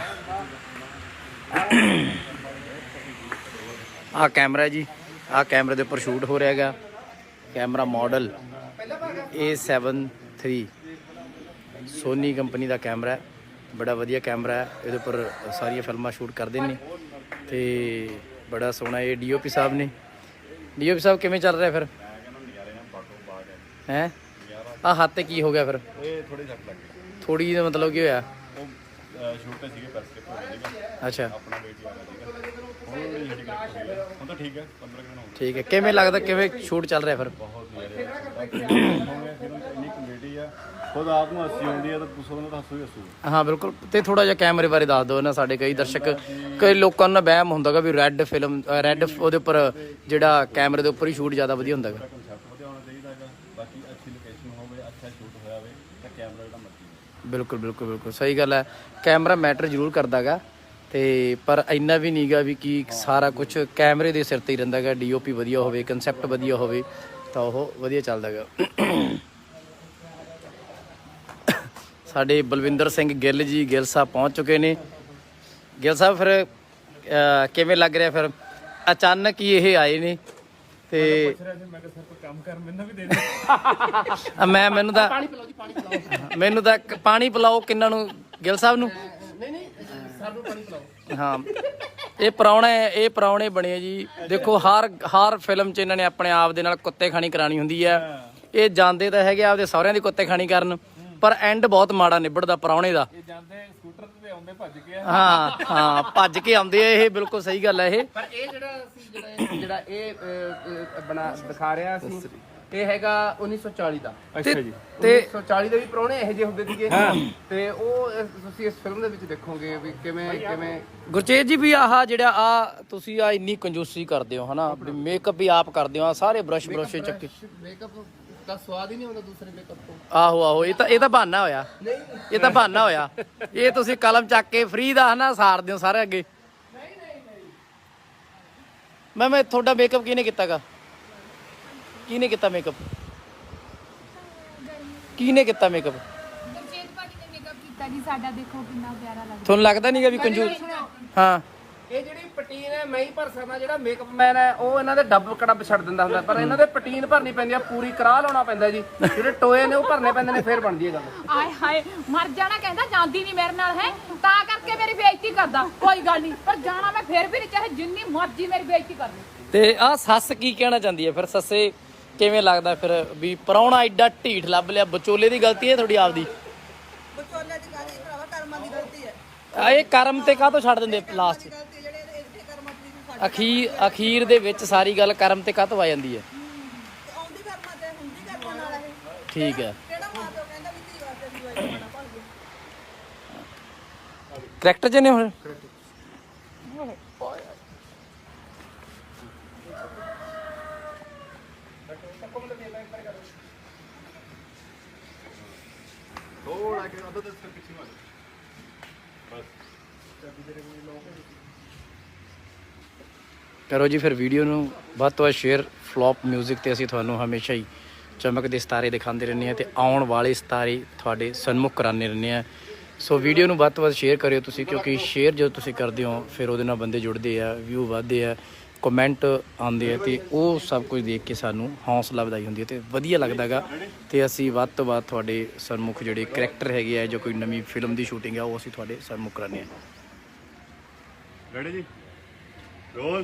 [SPEAKER 7] ਆਹ ਕੈਮਰਾ ਜੀ, ਆਹ ਕੈਮਰੇ ਦੇ ਉੱਪਰ ਸ਼ੂਟ ਹੋ ਰਿਹਾ ਹੈਗਾ। Camera model A73 Sony company ਦਾ ਕੈਮਰਾ ਹੈ, ਬੜਾ ਵਧੀਆ ਕੈਮਰਾ ਹੈ, ਇਹਦੇ ਉੱਪਰ ਸਾਰੀਆਂ ਫਿਲਮਾਂ ਸ਼ੂਟ ਕਰਦੇ ਨੇ। ਤੇ ਬੜਾ ਸੋਹਣਾ ਇਹ ਡੀਓਪੀ ਸਾਹਿਬ ਨੇ। ਡੀਓਪੀ ਸਾਹਿਬ ਕਿਵੇਂ ਚੱਲ ਰਿਹਾ ਫਿਰ? ਹੈ? ਆ ਹੱਥ ਤੇ ਕੀ ਹੋ ਗਿਆ ਫਿਰ?
[SPEAKER 5] ਇਹ ਥੋੜੀ ਸੱਟ ਲੱਗ ਗਈ।
[SPEAKER 7] ਥੋੜੀ ਜਿਹੀ ਮਤਲਬ ਕੀ ਹੋਇਆ?
[SPEAKER 5] ਉਹ ਸ਼ੂਟ ਤੇ ਸੀਗੇ ਪਰ ਸਕਿਪ ਹੋ ਗਿਆ ਸੀਗਾ।
[SPEAKER 7] ਅੱਛਾ।
[SPEAKER 5] ਆਪਣਾ ਵੇਟ ਕਰ ਰਿਹਾ ਸੀਗਾ। ਹੁਣ ਨਹੀਂ ਹੱਡੀ ਕਰੈਕਟ ਹੋ ਗਿਆ। ਹੁਣ ਤਾਂ ਠੀਕ ਹੈ 15 ਦਿਨ ਹੋ ਗਏ।
[SPEAKER 7] ਠੀਕ ਹੈ। ਕਿਵੇਂ ਲੱਗਦਾ ਕਿਵੇਂ ਸ਼ੂਟ ਚੱਲ ਰਿਹਾ ਫਿਰ?
[SPEAKER 5] ਬਹੁਤ ਹੋ ਇੰਨੀ ਆ ਖੁਦ ਆਪ ਨੂੰ ਹੱਸੀ ਆਉਂਦੀ ਆ ਤਾਂ ਤੁਸੀਂ ਉਹਨਾਂ ਦਾ ਹੱਸੋ ਹੀ ਹੱਸੋ।
[SPEAKER 7] ਹਾਂ ਬਿਲਕੁਲ। ਤੇ ਥੋੜਾ ਜਿਹਾ ਕੈਮਰੇ ਬਾਰੇ ਦੱਸ ਦਿਓ ਨਾ ਸਾਡੇ ਕਈ ਦਰਸ਼ਕ। ਕਈ ਲੋਕਾਂ ਨੂੰ ਨਾ ਵਹਿਮ ਹੁੰਦਾਗਾ ਵੀ ਰੈੱਡ ਫਿਲਮ ਰੈੱਡ ਉਹਦੇ ਉੱਪਰ ਜਿਹੜਾ ਕੈਮਰੇ ਦੇ ਉੱਪਰ ਹੀ ਸ਼ੂਟ ਜ਼ਿਆਦਾ ਵਧੀਆ ਹੁੰਦਾਗਾ
[SPEAKER 5] ਕਨਸੈਪਟ ਵਧੀਆ ਹੋਣਾ ਚਾਹੀਦਾ ਹੈਗਾ ਬਾਕੀ ਅੱਛੀ ਲੋਕੇਸ਼ਨ ਹੋਵੇ ਅੱਛਾ ਸ਼ੂਟ ਹੋਇਆ ਹੋਵੇ ਤਾਂ ਕੈਮਰਾ ਜਿਹੜਾ ਮਰਜ਼ੀ ਹੋਵੇ
[SPEAKER 7] ਬਿਲਕੁਲ ਬਿਲਕੁਲ ਬਿਲਕੁਲ। ਸਹੀ ਗੱਲ ਹੈ। ਕੈਮਰਾ ਮੈਟਰ ਜ਼ਰੂਰ ਕਰਦਾਗਾ। ਤੇ ਪਰ ਇੰਨਾ ਵੀ ਨਹੀਂਗਾ ਵੀ ਕਿ ਸਾਰਾ ਕੁਝ ਕੈਮਰੇ ਦੇ ਸਿਰ ਤੇ ਹੀ ਰਹਿੰਦਾਗਾ। ਡੀਓਪੀ ਵਧੀਆ ਹੋਵੇ ਕਨਸੈਪਟ ਵਧੀਆ ਹੋਵੇ, ਤਾਂ ਉਹ ਵਧੀਆ ਚੱਲਦਾਗਾ। ਸਾਡੇ ਬਲਵਿੰਦਰ ਸਿੰਘ ਗਿੱਲ ਜੀ, ਗਿੱਲ ਸਾਹਿਬ ਪਹੁੰਚ ਚੁੱਕੇ ਨੇ। ਗਿੱਲ ਸਾਹਿਬ, ਫਿਰ ਕਿਵੇਂ ਲੱਗ ਰਿਹਾ ਫਿਰ? ਅਚਾਨਕ ਹੀ ਇਹ ਆਏ ਨੇ। ਤੇ ਆ ਮੈਂ ਮੈਨੂੰ ਤਾਂ ਪਾਣੀ ਪਿਲਾਓ ਜੀ ਪਾਣੀ ਪਿਲਾਓ। ਮੈਨੂੰ ਤਾਂ ਕ- ਪਾਣੀ ਪਿਲਾਓ ਕਿੰਨਾਂ ਨੂੰ ਗਿੱਲ ਸਾਹਿਬ ਨੂੰ? ਨਹੀਂ ਨਹੀਂ ਸਰ ਨੂੰ ਪਾਣੀ ਪਿਲਾਓ। ਹਾਂ। ਇਹ ਪ੍ਰਾਹੁਣੇ ਇਹ ਪ੍ਰਾਹੁਣੇ ਬਣੇ ਜੀ। ਦੇਖੋ ਹਰ ਹਰ ਫਿਲਮ 'ਚ ਇਹਨਾਂ ਨੇ ਆਪਣੇ ਆਪ ਦੇ ਨਾਲ ਕੁੱਤੇ ਖਾਣੀ ਕਰਾਣੀ ਹੁੰਦੀ ਹੈ। ਇਹ ਜਾਂਦੇ ਤਾਂ ਹੈਗੇ ਆਪਦੇ ਸਹੁਰਿਆਂ ਦੀ ਕੁੱਤੇ ਖਾਣੀ ਕਰਨ। ਪਰ ਐਂਡ ਬਹੁਤ ਮਾੜਾ ਨਿਬੜਦਾ ਪ੍ਰਾਹੁਣੇ ਦਾ। ਇਹ ਜਾਂਦੇ ਸਕੂਟਰ ਤੇ ਆਉਂਦੇ ਭੱਜ ਕੇ। ਹਾਂ ਹਾਂ ਭੱਜ ਕੇ ਆਉਂਦੇ ਆ ਇਹ ਬਿਲਕੁਲ ਸਹੀ ਗੱਲ ਹੈ ਇਹ।
[SPEAKER 2] ਪਰ ਇਹ ਜਿਹੜਾ ਅਸੀਂ ਜਿਹੜਾ ਇਹ- ਜਿਹੜਾ ਇਹ ਅਹ, ਅਹ, ਬਣਾ ਦਿਖਾ ਰਿਹਾ ਸੀ ਇਹ ਹੈਗਾ 1940 ਦਾ।
[SPEAKER 7] ਅੱਛਾ ਜੀ।
[SPEAKER 2] ਤੇ 1940 ਦੇ ਵੀ ਪ੍ਰਾਹੁਣੇ ਇਹੋ ਜਿਹੇ ਹੁੰਦੇ ਸੀਗੇ। ਤੇ ਉਹ ਇਸ- ਤੁਸੀਂ ਇਸ ਫਿਲਮ ਦੇ ਵਿੱਚ ਦੇਖੋਗੇ ਵੀ ਕਿਵੇਂ ਕਿਵੇਂ
[SPEAKER 7] ਗੁਰਚੇਤ ਜੀ ਵੀ ਆਹ ਜਿਹੜਾ ਆ ਤੁਸੀਂ ਆ ਇੰਨੀ ਕੰਜੂਸੀ ਕਰਦੇ ਹੋ ਹਨਾ? ਮੇਕਅਪ ਵੀ ਆਪ ਕਰਦੇ ਹੋ ਆਹ ਸਾਰੇ ਬ੍ਰਸ਼ ਬ੍ਰਸ਼ ਚੱਕੇ।
[SPEAKER 2] ਮੇਕਅਪ ਦਾ ਸਵਾਦ ਹੀ ਨਹੀਂ ਆਉਂਦਾ ਦੂਸਰੇ ਮੇਕਅਪ ਤੋਂ
[SPEAKER 7] ਆਹੋ ਆਹੋ ਇਹ ਤਾਂ ਇਹ ਤਾਂ ਬਹਾਨਾ ਹੋਇਆ। ਇਹ ਤਾਂ ਬਹਾਨਾ ਹੋਇਆ। ਇਹ ਤੁਸੀਂ ਕਲਮ ਚੱਕ ਕੇ ਫ੍ਰੀ ਦਾ ਹਨਾ ਸਾਰ ਦਿਓ ਸਾਰੇ ਅੱਗੇ। ਮੈਂ ਮੈਂ ਤੁਹਾਡਾ ਮੇਕਅਪ ਕਿਹਨੇ ਕੀਤਾਗਾ? ਕਿਹਨੇ ਕੀਤਾ ਮੇਕਅਪ ਕਿਹਨੇ ਕੀਤਾ ਮੇਕਅਪ
[SPEAKER 3] ਗੁਰਜੀਤ ਭਾਜੀ ਨੇ ਮੇਕਅਪ ਕੀਤਾ ਜੀ ਸਾਡਾ ਦੇਖੋ ਕਿੰਨਾ ਪਿਆਰਾ ਲੱਗਦਾ।
[SPEAKER 7] ਤੁਹਾਨੂੰ ਲੱਗਦਾ ਨਹੀਂਗਾ ਵੀ ਕੰਜੂਸ ਹਾਂ।
[SPEAKER 2] ਇਹ ਜਿਹੜੀ ਪਟੀਨ ਹੈ ਮੈਂ ਹੀ ਭਰ ਸਕਦਾ ਜਿਹੜਾ ਮੇਕਅਪ ਮੈਨ ਹੈ ਉਹ ਇਹਨਾਂ ਦੇ ਡੱਬ ਕੜੱਬ ਛੱਡ ਦਿੰਦਾ ਹੁੰਦਾ ਪਰ ਇਹਨਾਂ ਦੇ ਪਟੀਨ ਭਰਨੀ ਪੈਂਦੀ ਆ ਪੂਰੀ ਕਰਾ ਲਾਉਣਾ ਪੈਂਦਾ ਜੀ। ਜਿਹੜੇ ਟੋਏ ਨੇ ਉਹ ਭਰਨੇ ਪੈਂਦੇ ਨੇ ਫੇਰ ਬਣਦੀ ਹੈ ਗੱਲ।
[SPEAKER 3] ਆਏ ਹਾਏ ਮਰ ਜਾਣਾ ਕਹਿੰਦਾ ਜਾਂਦੀ ਨਹੀਂ ਮੇਰੇ ਨਾਲ ਹੈ? ਤਾਂ ਕਰਕੇ ਮੇਰੀ ਬੇਇੱਜ਼ਤੀ ਕਰਦਾ ਕੋਈ ਗੱਲ ਨਹੀਂ ਪਰ ਜਾਣਾ ਮੈਂ ਫੇਰ ਵੀ ਨਹੀਂ ਚਾਹੇ ਜਿੰਨੀ ਮਰਜ਼ੀ ਮੇਰੀ ਬੇਇੱਜ਼ਤੀ ਕਰ ਲੈ
[SPEAKER 7] ਤੇ ਆ ਸੱਸ ਕੀ ਕਹਿਣਾ ਚਾਹੁੰਦੀ ਹੈ? ਫਿਰ ਸੱਸੇ ਕਿਵੇਂ ਲੱਗਦਾ ਫਿਰ ਵੀ ਪ੍ਰਾਹੁਣਾ ਐਡਾ ਢੀਠ ਲੱਭ ਲਿਆ? ਵਿਚੋਲੇ ਦੀ ਗਲਤੀ ਹੈ ਤੁਹਾਡੀ ਆਪਦੀ?
[SPEAKER 4] ਵਿਚੋਲੇ ਦੀ ਗੱਲ ਨਹੀਂ ਭਰਾਵਾ ਕਰਮਾਂ ਦੀ ਗਲਤੀ ਹੈ।
[SPEAKER 7] ਆ ਇਹ ਕਰਮ ਤੇ ਕਾਹਤੋਂ ਛੱਡ ਦਿੰਦੇ ਲਾਸਟ 'ਚ
[SPEAKER 4] ਗਲਤੀ ਜਿਹੜੇ ਇੱਥੇ ਕਰਮਾਂ ਦੀ ਨੂੰ ਛੱਡ
[SPEAKER 7] ਅਖੀਰ ਅਖੀਰ ਦੇ ਵਿੱਚ ਸਾਰੀ ਗੱਲ ਕਰਮ ਤੇ ਕਾਹਤੋਂ ਆ ਜਾਂਦੀ ਹੈ?
[SPEAKER 4] ਆਉਂਦੀ ਕਰਮਾਂ ਤੇ ਹੁੰਦੀ ਕਰਮਾਂ ਨਾਲ ਇਹ।
[SPEAKER 7] ਠੀਕ ਹੈ।
[SPEAKER 4] ਕਿਹੜਾ ਮਾਂ ਪਿਓ ਕਹਿੰਦਾ ਵੀ ਧੀ ਵਾਸਤੇ ਦੀ ਵਾਈ ਬਣਾ ਭਲ ਗਈ
[SPEAKER 7] ਕਰੈਕਟਰ ਚ ਨੇ ਹੁਣ?
[SPEAKER 1] ਥੋੜਾ ਕਿ ਅੱਧਾ ਦਸ ਪਿੱਛੇ ਮਾਰ।
[SPEAKER 7] ਕਰੋ ਜੀ ਫਿਰ ਵੀਡੀਓ ਨੂੰ ਵੱਧ ਤੋਂ ਵੱਧ ਸ਼ੇਅਰ ਫਲॉप 뮤직 ਤੇ ਅਸੀਂ ਤੁਹਾਨੂੰ ਹਮੇਸ਼ਾ ਹੀ ਚਮਕਦੇ ਸਿਤਾਰੇ ਦਿਖਾਉਂਦੇ ਰਹਿੰਦੇ ਆ ਤੇ ਆਉਣ ਵਾਲੇ ਸਿਤਾਰੇ ਤੁਹਾਡੇ ਸਨਮੁਖ ਕਰਾਉਂਦੇ ਰਹਿੰਦੇ ਆ ਸੋ ਵੀਡੀਓ ਨੂੰ ਵੱਧ ਤੋਂ ਵੱਧ ਸ਼ੇਅਰ ਕਰਿਓ ਤੁਸੀਂ, ਕਿਉਂਕਿ ਸ਼ੇਅਰ ਜਦੋਂ ਤੁਸੀਂ ਕਰਦੇ ਹੋ, ਫਿਰ ਉਹਦੇ ਨਾਲ ਬੰਦੇ ਜੁੜਦੇ ਆ ਵਿਊ ਵਧਦੇ ਆ ਕਮੈਂਟ ਆਉਂਦੇ ਆ ਤੇ ਉਹ ਸਭ ਕੁਝ ਦੇਖ ਕੇ ਸਾਨੂੰ ਹੌਸਲਾ ਵਧਾਈ ਹੁੰਦੀ ਹੈ ਤੇ ਵਧੀਆ ਲੱਗਦਾਗਾ ਤੇ ਅਸੀਂ ਵੱਧ ਤੋਂ ਵੱਧ ਤੁਹਾਡੇ ਸਨਮੁਖ ਜਿਹੜੇ ਕੈਰੈਕਟਰ ਹੈਗੇ ਆ ਜੋ ਕੋਈ ਨਵੀਂ ਫਿਲਮ ਦੀ ਸ਼ੂਟਿੰਗ ਆ, ਉਹ ਅਸੀਂ ਤੁਹਾਡੇ ਸਨਮੁਖ ਕਰਾਨੇ ਆ
[SPEAKER 1] ਰੈਡੀ ਜੀ? ਰੋਲ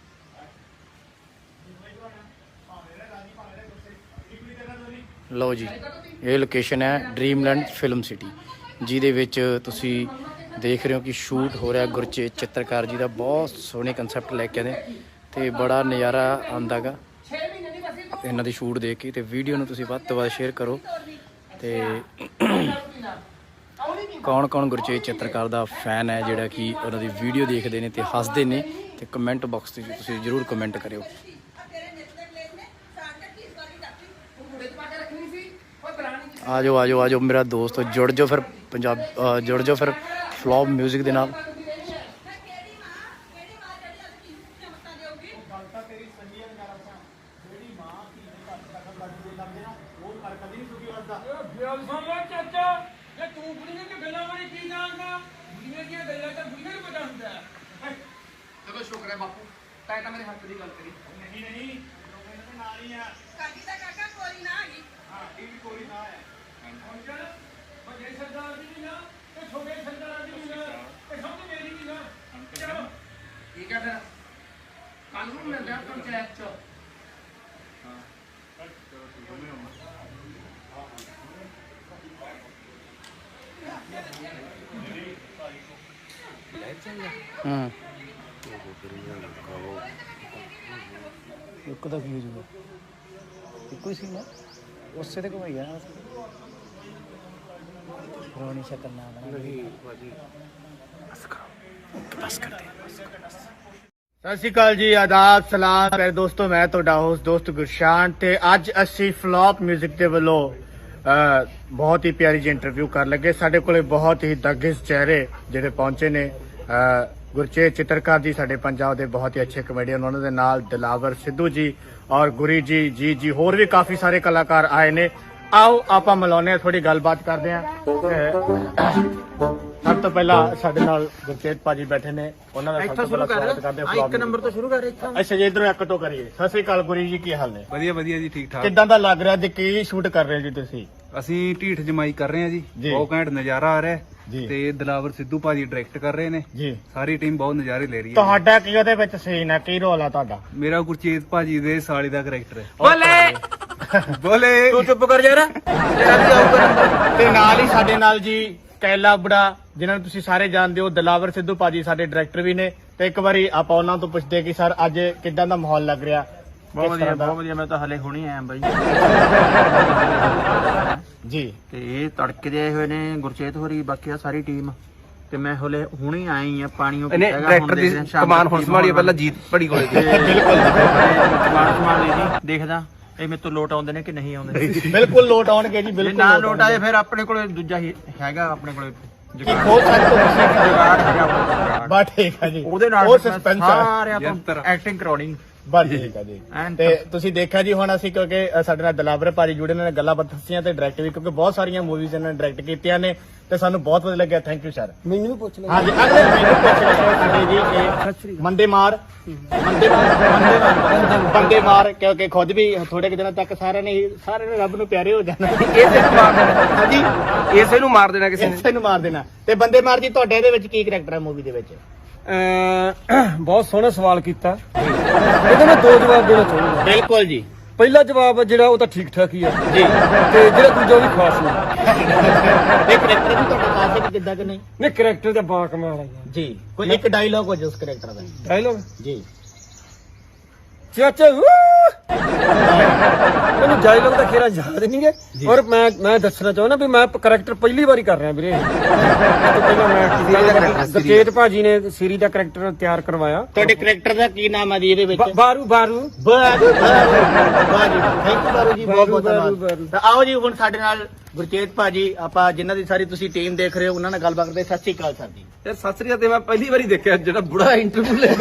[SPEAKER 7] ਲਓ ਜੀ, ਇਹ ਲੋਕੇਸ਼ਨ ਹੈ ਡ੍ਰੀਮਲੈਂਡ ਫਿਲਮ ਸਿਟੀ ਜਿਹਦੇ ਵਿੱਚ ਤੁਸੀਂ ਦੇਖ ਰਹੇ ਹੋ ਕਿ ਸ਼ੂਟ ਹੋ ਰਿਹਾ ਗੁਰਚੇਤ ਚਿੱਤਰਕਾਰ ਜੀ ਦਾ। ਬਹੁਤ ਸੋਹਣੇ ਕਨਸੈਪਟ ਲੈ ਕੇ ਆਦੇ ਤੇ ਬੜਾ ਨਜ਼ਾਰਾ ਆਂਦਾਗਾ ਇਹਨਾਂ ਦੀ ਸ਼ੂਟ ਦੇਖ ਕੇ ਤੇ ਵੀਡੀਓ ਨੂੰ ਤੁਸੀਂ ਵੱਧ ਤੋਂ ਵੱਧ ਸ਼ੇਅਰ ਕਰੋ। ਤੇ ਕੌਣ ਕੌਣ ਗੁਰਚੇਤ ਚਿੱਤਰਕਾਰ ਦਾ ਫੈਨ ਹੈ ਜਿਹੜਾ ਕਿ ਉਹਨਾਂ ਦੀ ਵੀਡੀਓ ਦੇਖਦੇ ਨੇ ਤੇ ਹੱਸਦੇ ਨੇ ਤੇ ਕਮੈਂਟ ਬਾਕਸ ਤੇ ਤੁਸੀਂ ਜਰੂਰ ਕਮੈਂਟ ਕਰਿਓ
[SPEAKER 4] ਤੇਰੇ ਨਿੱਤ ਦੇ ਕਲੇਸ਼ ਨੇ ਸਾੜ ਕੇ ਕੀ ਵਾਰੀ ਰੱਖੀ
[SPEAKER 7] ਆਜੋ ਆਜੋ ਆਜੋ ਮੇਰਾ ਦੋਸਤ, ਜੁੜ ਜਾਓ ਫਿਰ ਪੰਜਾਬ ਜੁੜ ਜਾਓ ਫਿਰ ਫਲੋਪ 뮤직 ਦੇ ਨਾਲ।
[SPEAKER 10] ਸਤਿ ਸ਼੍ਰੀ ਅਕਾਲ ਜੀ ਆਦਾਬ ਸਲਾਮ। ਮੇਰੇ ਦੋਸਤੋ ਮੈਂ ਤੁਹਾਡਾ ਹੋਸਟ ਦੋਸਤ ਗੁਰਸ਼ਾਨ ਤੇ ਅੱਜ ਅਸੀਂ ਫਲॉप 뮤직 ਦੇ ਵੱਲੋਂ ਬਹੁਤ ਹੀ ਪਿਆਰੀ ਜਿਹੀ ਇੰਟਰਵਿਊ ਕਰਨ ਲੱਗੇ। ਸਾਡੇ ਕੋਲੇ ਬਹੁਤ ਹੀ ਦਗਿਸ ਚਿਹਰੇ ਜਿਹੜੇ ਪਹੁੰਚੇ ਨੇ। ਅਹ, ਗੁਰਚੇਤ ਚਿੱਤਰਕਾਰ ਜੀ ਸਾਡੇ ਪੰਜਾਬ ਦੇ ਬਹੁਤ ਹੀ ਅੱਛੇ ਕਮੇਡੀਅਨ ਉਹਨਾਂ ਦੇ ਨਾਲ ਦਿਲਾਵਰ ਸਿੱਧੂ ਜੀ ਔਰ ਗੁਰੀ ਜੀ ਜੀ ਜੀ ਹੋਰ ਵੀ ਕਾਫੀ ਸਾਰੇ ਕਲਾਕਾਰ ਆਏ ਨੇ। ਆਓ ਆਪਾਂ ਮਿਲਾਉਂਦੇ ਹਾਂ ਥੋੜੀ ਗੱਲਬਾਤ ਕਰਦੇ ਤੇ ਸਭ ਤੋਂ ਪਹਿਲਾਂ ਸਾਡੇ ਨਾਲ ਗੁਰਚੇਤ ਭਾਜੀ ਬੈਠੇ ਨੇ। ਉਹਨਾਂ ਦਾ ਸਭ ਤੋਂ ਪਹਿਲਾਂ ਸਵਾਗਤ ਕਰਦੇ ਹਾਂ ਇੱਕ ਨੰਬਰ ਤੋਂ ਸ਼ੁਰੂ ਕਰ ਇੱਥੋਂ। ਅੱਛਾ ਜੀ ਇਧਰੋਂ ਇੱਕ ਤੋਂ ਕਰੀਏ। ਸਤਿ ਸ੍ਰੀ ਅਕਾਲ ਗੁਰੀ ਜੀ ਕੀ ਹਾਲ ਨੇ?
[SPEAKER 11] ਵਧੀਆ ਵਧੀਆ ਜੀ ਠੀਕ ਠਾਕ
[SPEAKER 10] ਕਿੱਦਾਂ ਦਾ ਲੱਗ ਰਿਹਾ ਤੇ ਕੀ ਸ਼ੂਟ ਕਰ ਰਹੇ ਹੋ ਜੀ ਤੁਸੀਂ?
[SPEAKER 11] ਅਸੀਂ ਢੀਠ ਜਮਾਈ ਕਰ ਰਹੇ ਹਾਂ ਜੀ। ਬਹੁਤ ਘੈਂਟ ਨਜ਼ਾਰਾ ਆ ਰਿਹਾ ਹੈ। ਤੇ ਦਿਲਾਵਰ ਸਿੱਧੂ ਭਾਜੀ ਡਾਇਰੈਕਟ ਕਰ ਰਹੇ ਨੇ।
[SPEAKER 10] ਜੀ।
[SPEAKER 11] ਸਾਰੀ ਟੀਮ ਬਹੁਤ ਨਜ਼ਾਰੇ ਲੈ ਰਹੀ ਹੈ
[SPEAKER 10] ਤੁਹਾਡਾ ਕੀ ਉਹਦੇ ਵਿੱਚ ਸੀਨ ਹੈ? ਕੀ ਰੋਲ ਹੈ ਤੁਹਾਡਾ?
[SPEAKER 11] ਮੇਰਾ ਗੁਰਚੇਤ ਭਾਜੀ ਦੇ ਸਾਲੀ ਦਾ ਕਰੈਕਟਰ ਹੈ।
[SPEAKER 2] ਬੋਲੇ!
[SPEAKER 11] ਬੋਲੇ!
[SPEAKER 6] ਤੂੰ ਚੁੱਪ ਕਰ ਯਾਰ। ਤੇਰਾ ਵੀ ਆਊਗਾ ਨੰਬਰ
[SPEAKER 10] ਤੇ ਨਾਲ ਹੀ ਸਾਡੇ ਨਾਲ ਜੀ ਕੈਲਾ ਬੜਾ ਜਿਨ੍ਹਾਂ ਨੂੰ ਤੁਸੀਂ ਸਾਰੇ ਜਾਣਦੇ ਹੋ ਦਲਾਵਰ ਸਿੱਧੂ ਭਾਜੀ ਸਾਡੇ ਡਾਇਰੈਕਟਰ ਵੀ ਨੇ। ਤੇ ਇੱਕ ਵਾਰੀ ਆਪਾਂ ਉਹਨਾਂ ਤੋਂ ਪੁੱਛਦੇ ਹਾਂ ਕਿ ਸਰ ਅੱਜ ਕਿੱਦਾਂ ਦਾ ਮਾਹੌਲ ਲੱਗ ਰਿਹਾ?
[SPEAKER 6] ਬਹੁਤ ਵਧੀਆ? ਬਹੁਤ ਵਧੀਆ। ਮੈਂ ਤਾਂ ਹਲੇ ਹੁਣੀ ਆਇਆ ਬਾਈ।
[SPEAKER 10] ਜੀ।
[SPEAKER 6] ਤੇ ਇਹ ਤੜਕੇ ਦੇ ਆਏ ਹੋਏ ਨੇ ਗੁਰਚੇਤ ਹੋਰੀ ਬਾਕੀ ਆ ਸਾਰੀ ਟੀਮ ਤੇ ਮੈਂ ਹਲੇ ਹੁਣੇ ਆਈ ਆ ਪਾਣੀਓ
[SPEAKER 2] ਇਹਨੇ ਡਾਇਰੈਕਟਰ ਦੀ ਕਮਾਨ ਹੁਣ ਸੰਭਾਲੀ ਪਹਿਲਾਂ ਜੀਤ ਪੜੀ ਕੋਲੇ ਦੀ
[SPEAKER 6] ਕਮਾਨ ਸੰਭਾਲੀ ਜੀ ਦੇਖਦਾ ਇਹ ਮੇਰੇ ਤੋਂ ਲੋਟ ਆਉਂਦੇ ਨੇ ਕਿ ਨਹੀਂ ਆਉਂਦੇ।
[SPEAKER 10] ਬਿਲਕੁਲ ਲੋਟ ਆਉਣਗੇ ਜੀ ਬਿਲਕੁਲ
[SPEAKER 6] ਨਾ ਲੋਟ ਆਏ ਫਿਰ ਆਪਣੇ ਕੋਲੇ ਦੂਜਾ ਹੀ ਹੈਗਾ ਆਪਣੇ ਕੋਲੇ।
[SPEAKER 10] ਬਾ ਠੀਕ ਜੀ।
[SPEAKER 6] ਉਹਦੇ ਨਾਲ
[SPEAKER 10] ਉਹ
[SPEAKER 6] ਸਾਰਿਆਂ ਤੋਂ ਐਕਟਿੰਗ ਕਰਾਉਣੀ।
[SPEAKER 10] ਬਸ ਠੀਕ ਹੈ ਜੀ।
[SPEAKER 6] ਐਨ
[SPEAKER 10] ਤੇ ਤੁਸੀਂ ਦੇਖਿਆ ਜੀ ਹੁਣ ਅਸੀਂ ਕਿਉਂਕਿ ਅ, ਸਾਡੇ ਨਾਲ ਦਲਾਵਰ ਭਾਜੀ ਜੁੜੇ ਨੇ ਗੱਲਾਂ ਬਾਤਾਂ ਦੱਸੀਆਂ ਤੇ ਡਾਇਰੈਕਟ ਵੀ ਕਿਉਂਕਿ ਬਹੁਤ ਸਾਰੀਆਂ ਮੂਵੀਜ਼ ਇਹਨਾਂ ਨੇ ਡਾਇਰੈਕਟ ਕੀਤੀਆਂ ਨੇ ਤੇ ਸਾਨੂੰ ਬਹੁਤ ਵਧੀਆ ਲੱਗਿਆ। ਥੈਂਕ ਯੂ ਸਰ
[SPEAKER 12] ਮੈਨੂੰ ਵੀ ਪੁੱਛ ਲੈ
[SPEAKER 10] ਹਾਂਜੀ ਅਗਲੇ ਮੈਨੂੰ ਪੁੱਛ ਰਹੇ ਸਾਡੇ ਜੀ ਇਹ ਮੰਦੇ ਮਾਰ ਮੰਦੇ ਮਾਰ ਬੰਦੇ ਮਾਰ ਕਿਉਂਕਿ ਖੁਦ ਵੀ ਥੋੜੇ ਕੁ ਦਿਨਾਂ ਤੱਕ ਸਾਰਿਆਂ ਨੇ ਸਾਰਿਆਂ ਨੇ ਰੱਬ ਨੂੰ ਪਿਆਰੇ ਹੋ ਜਾਣਾ।
[SPEAKER 2] ਇਸੇ ਨੂੰ ਮਾਰ ਦੇਣਾ।
[SPEAKER 10] ਹਾਂਜੀ।
[SPEAKER 2] ਇਸੇ ਨੂੰ ਮਾਰ ਦੇਣਾ ਕਿਸੇ ਨੇ।
[SPEAKER 10] ਇਸੇ ਨੂੰ ਮਾਰ ਦੇਣਾ। ਤੇ ਬੰਦੇ ਮਾਰ ਜੀ ਤੁਹਾਡੇ ਇਹਦੇ ਵਿੱਚ ਕੀ ਕਰੈਕਟਰ ਹੈ ਮੂਵੀ ਦੇ ਵਿੱਚ?
[SPEAKER 6] ਬਹੁਤ ਸੋਹਣਾ ਸਵਾਲ ਕੀਤਾ। ਇਹਦੇ ਮੈਂ ਦੋ ਜਵਾਬ ਦੇਣਾ ਚਾਹੁੰਦਾ।
[SPEAKER 10] ਬਿਲਕੁਲ ਜੀ।
[SPEAKER 6] ਪਹਿਲਾ ਜਵਾਬ ਜਿਹੜਾ ਉਹ ਤਾਂ ਠੀਕ ਠਾਕ ਹੀ। ਆ
[SPEAKER 10] ਜੀ।
[SPEAKER 6] ਤੇ ਜਿਹੜਾ ਦੂਜਾ ਉਹ ਵੀ ਖਾਸ ਨਹੀਂ।
[SPEAKER 10] ਇਹ ਕਰੈਕਟਰ ਵੀ ਤੁਹਾਡਾ ਖਾਸ ਹੈ ਕਿ ਕਿੱਦਾਂ ਕਿ ਨਹੀਂ?
[SPEAKER 6] ਨਹੀਂ ਕਰੈਕਟਰ ਤਾਂ ਬਾ ਕਮਾਲ ਆ ਯਾਰ
[SPEAKER 10] ਜੀ। ਕੋਈ ਇੱਕ ਡਾਇਲੌਗ ਹੋ ਜਾ ਉਸ ਕਰੈਕਟਰ ਦਾ।
[SPEAKER 6] ਡਾਇਲੋਗ
[SPEAKER 10] ਜੀ।
[SPEAKER 6] ਚਾਚਾ! ਮੈਨੂੰ ਡਾਇਲੋਗ ਤਾਂ ਖੇਰਾ ਯਾਦ ਨਹੀਂ ਹੈ। ਔਰ ਮੈਂ ਮੈਂ ਦੱਸਣਾ ਚਾਹੁੰਦਾ ਵੀ ਮੈਂ ਕਰੈਕਟਰ ਪਹਿਲੀ ਵਾਰੀ ਕਰ ਰਿਹਾ ਵੀਰੇ। ਇਹ ਤੋਂ ਪਹਿਲਾਂ ਮੈਂ ਗੁਰਚੇਤ ਭਾਜੀ ਨੇ ਸੀਰੀ ਦਾ ਕਰੈਕਟਰ ਤਿਆਰ ਕਰਵਾਇਆ।
[SPEAKER 10] ਤੁਹਾਡੇ ਕਰੈਕਟਰ ਦਾ ਕੀ ਨਾਮ ਹੈ ਜੀ ਇਹਦੇ ਵਿੱਚ?
[SPEAKER 6] ਬਾਰੂ ਬਾਰੂ।
[SPEAKER 10] ਬਾਰੂ ਬਾਰੂ ਥੈਂਕ ਯੂ ਬਾਰੂ ਜੀ ਬਹੁਤ ਬਹੁਤ ਧੰਨਵਾਦ। ਆਓ ਜੀ ਹੁਣ ਸਾਡੇ ਨਾਲ ਗੁਰਚੇਤ ਭਾਜੀ ਆਪਾਂ ਜਿਨ੍ਹਾਂ ਦੀ ਸਾਰੀ ਤੁਸੀਂ ਟੀਮ ਦੇਖ ਰਹੇ ਹੋ ਉਹਨਾਂ ਨਾਲ ਗੱਲਬਾਤ ਕਰਦੇ ਸਤਿ ਸ਼੍ਰੀ ਅਕਾਲ ਸਰ ਜੀ।
[SPEAKER 2] ਯਾਰ ਸਤਿ ਸ੍ਰੀ ਅਕਾਲ ਤੇ ਮੈਂ ਪਹਿਲੀ ਵਾਰੀ ਦੇਖਿਆ ਜਿਹੜਾ ਬੁੜਾ ਇੰਟਰਵਿਊ ਲੈ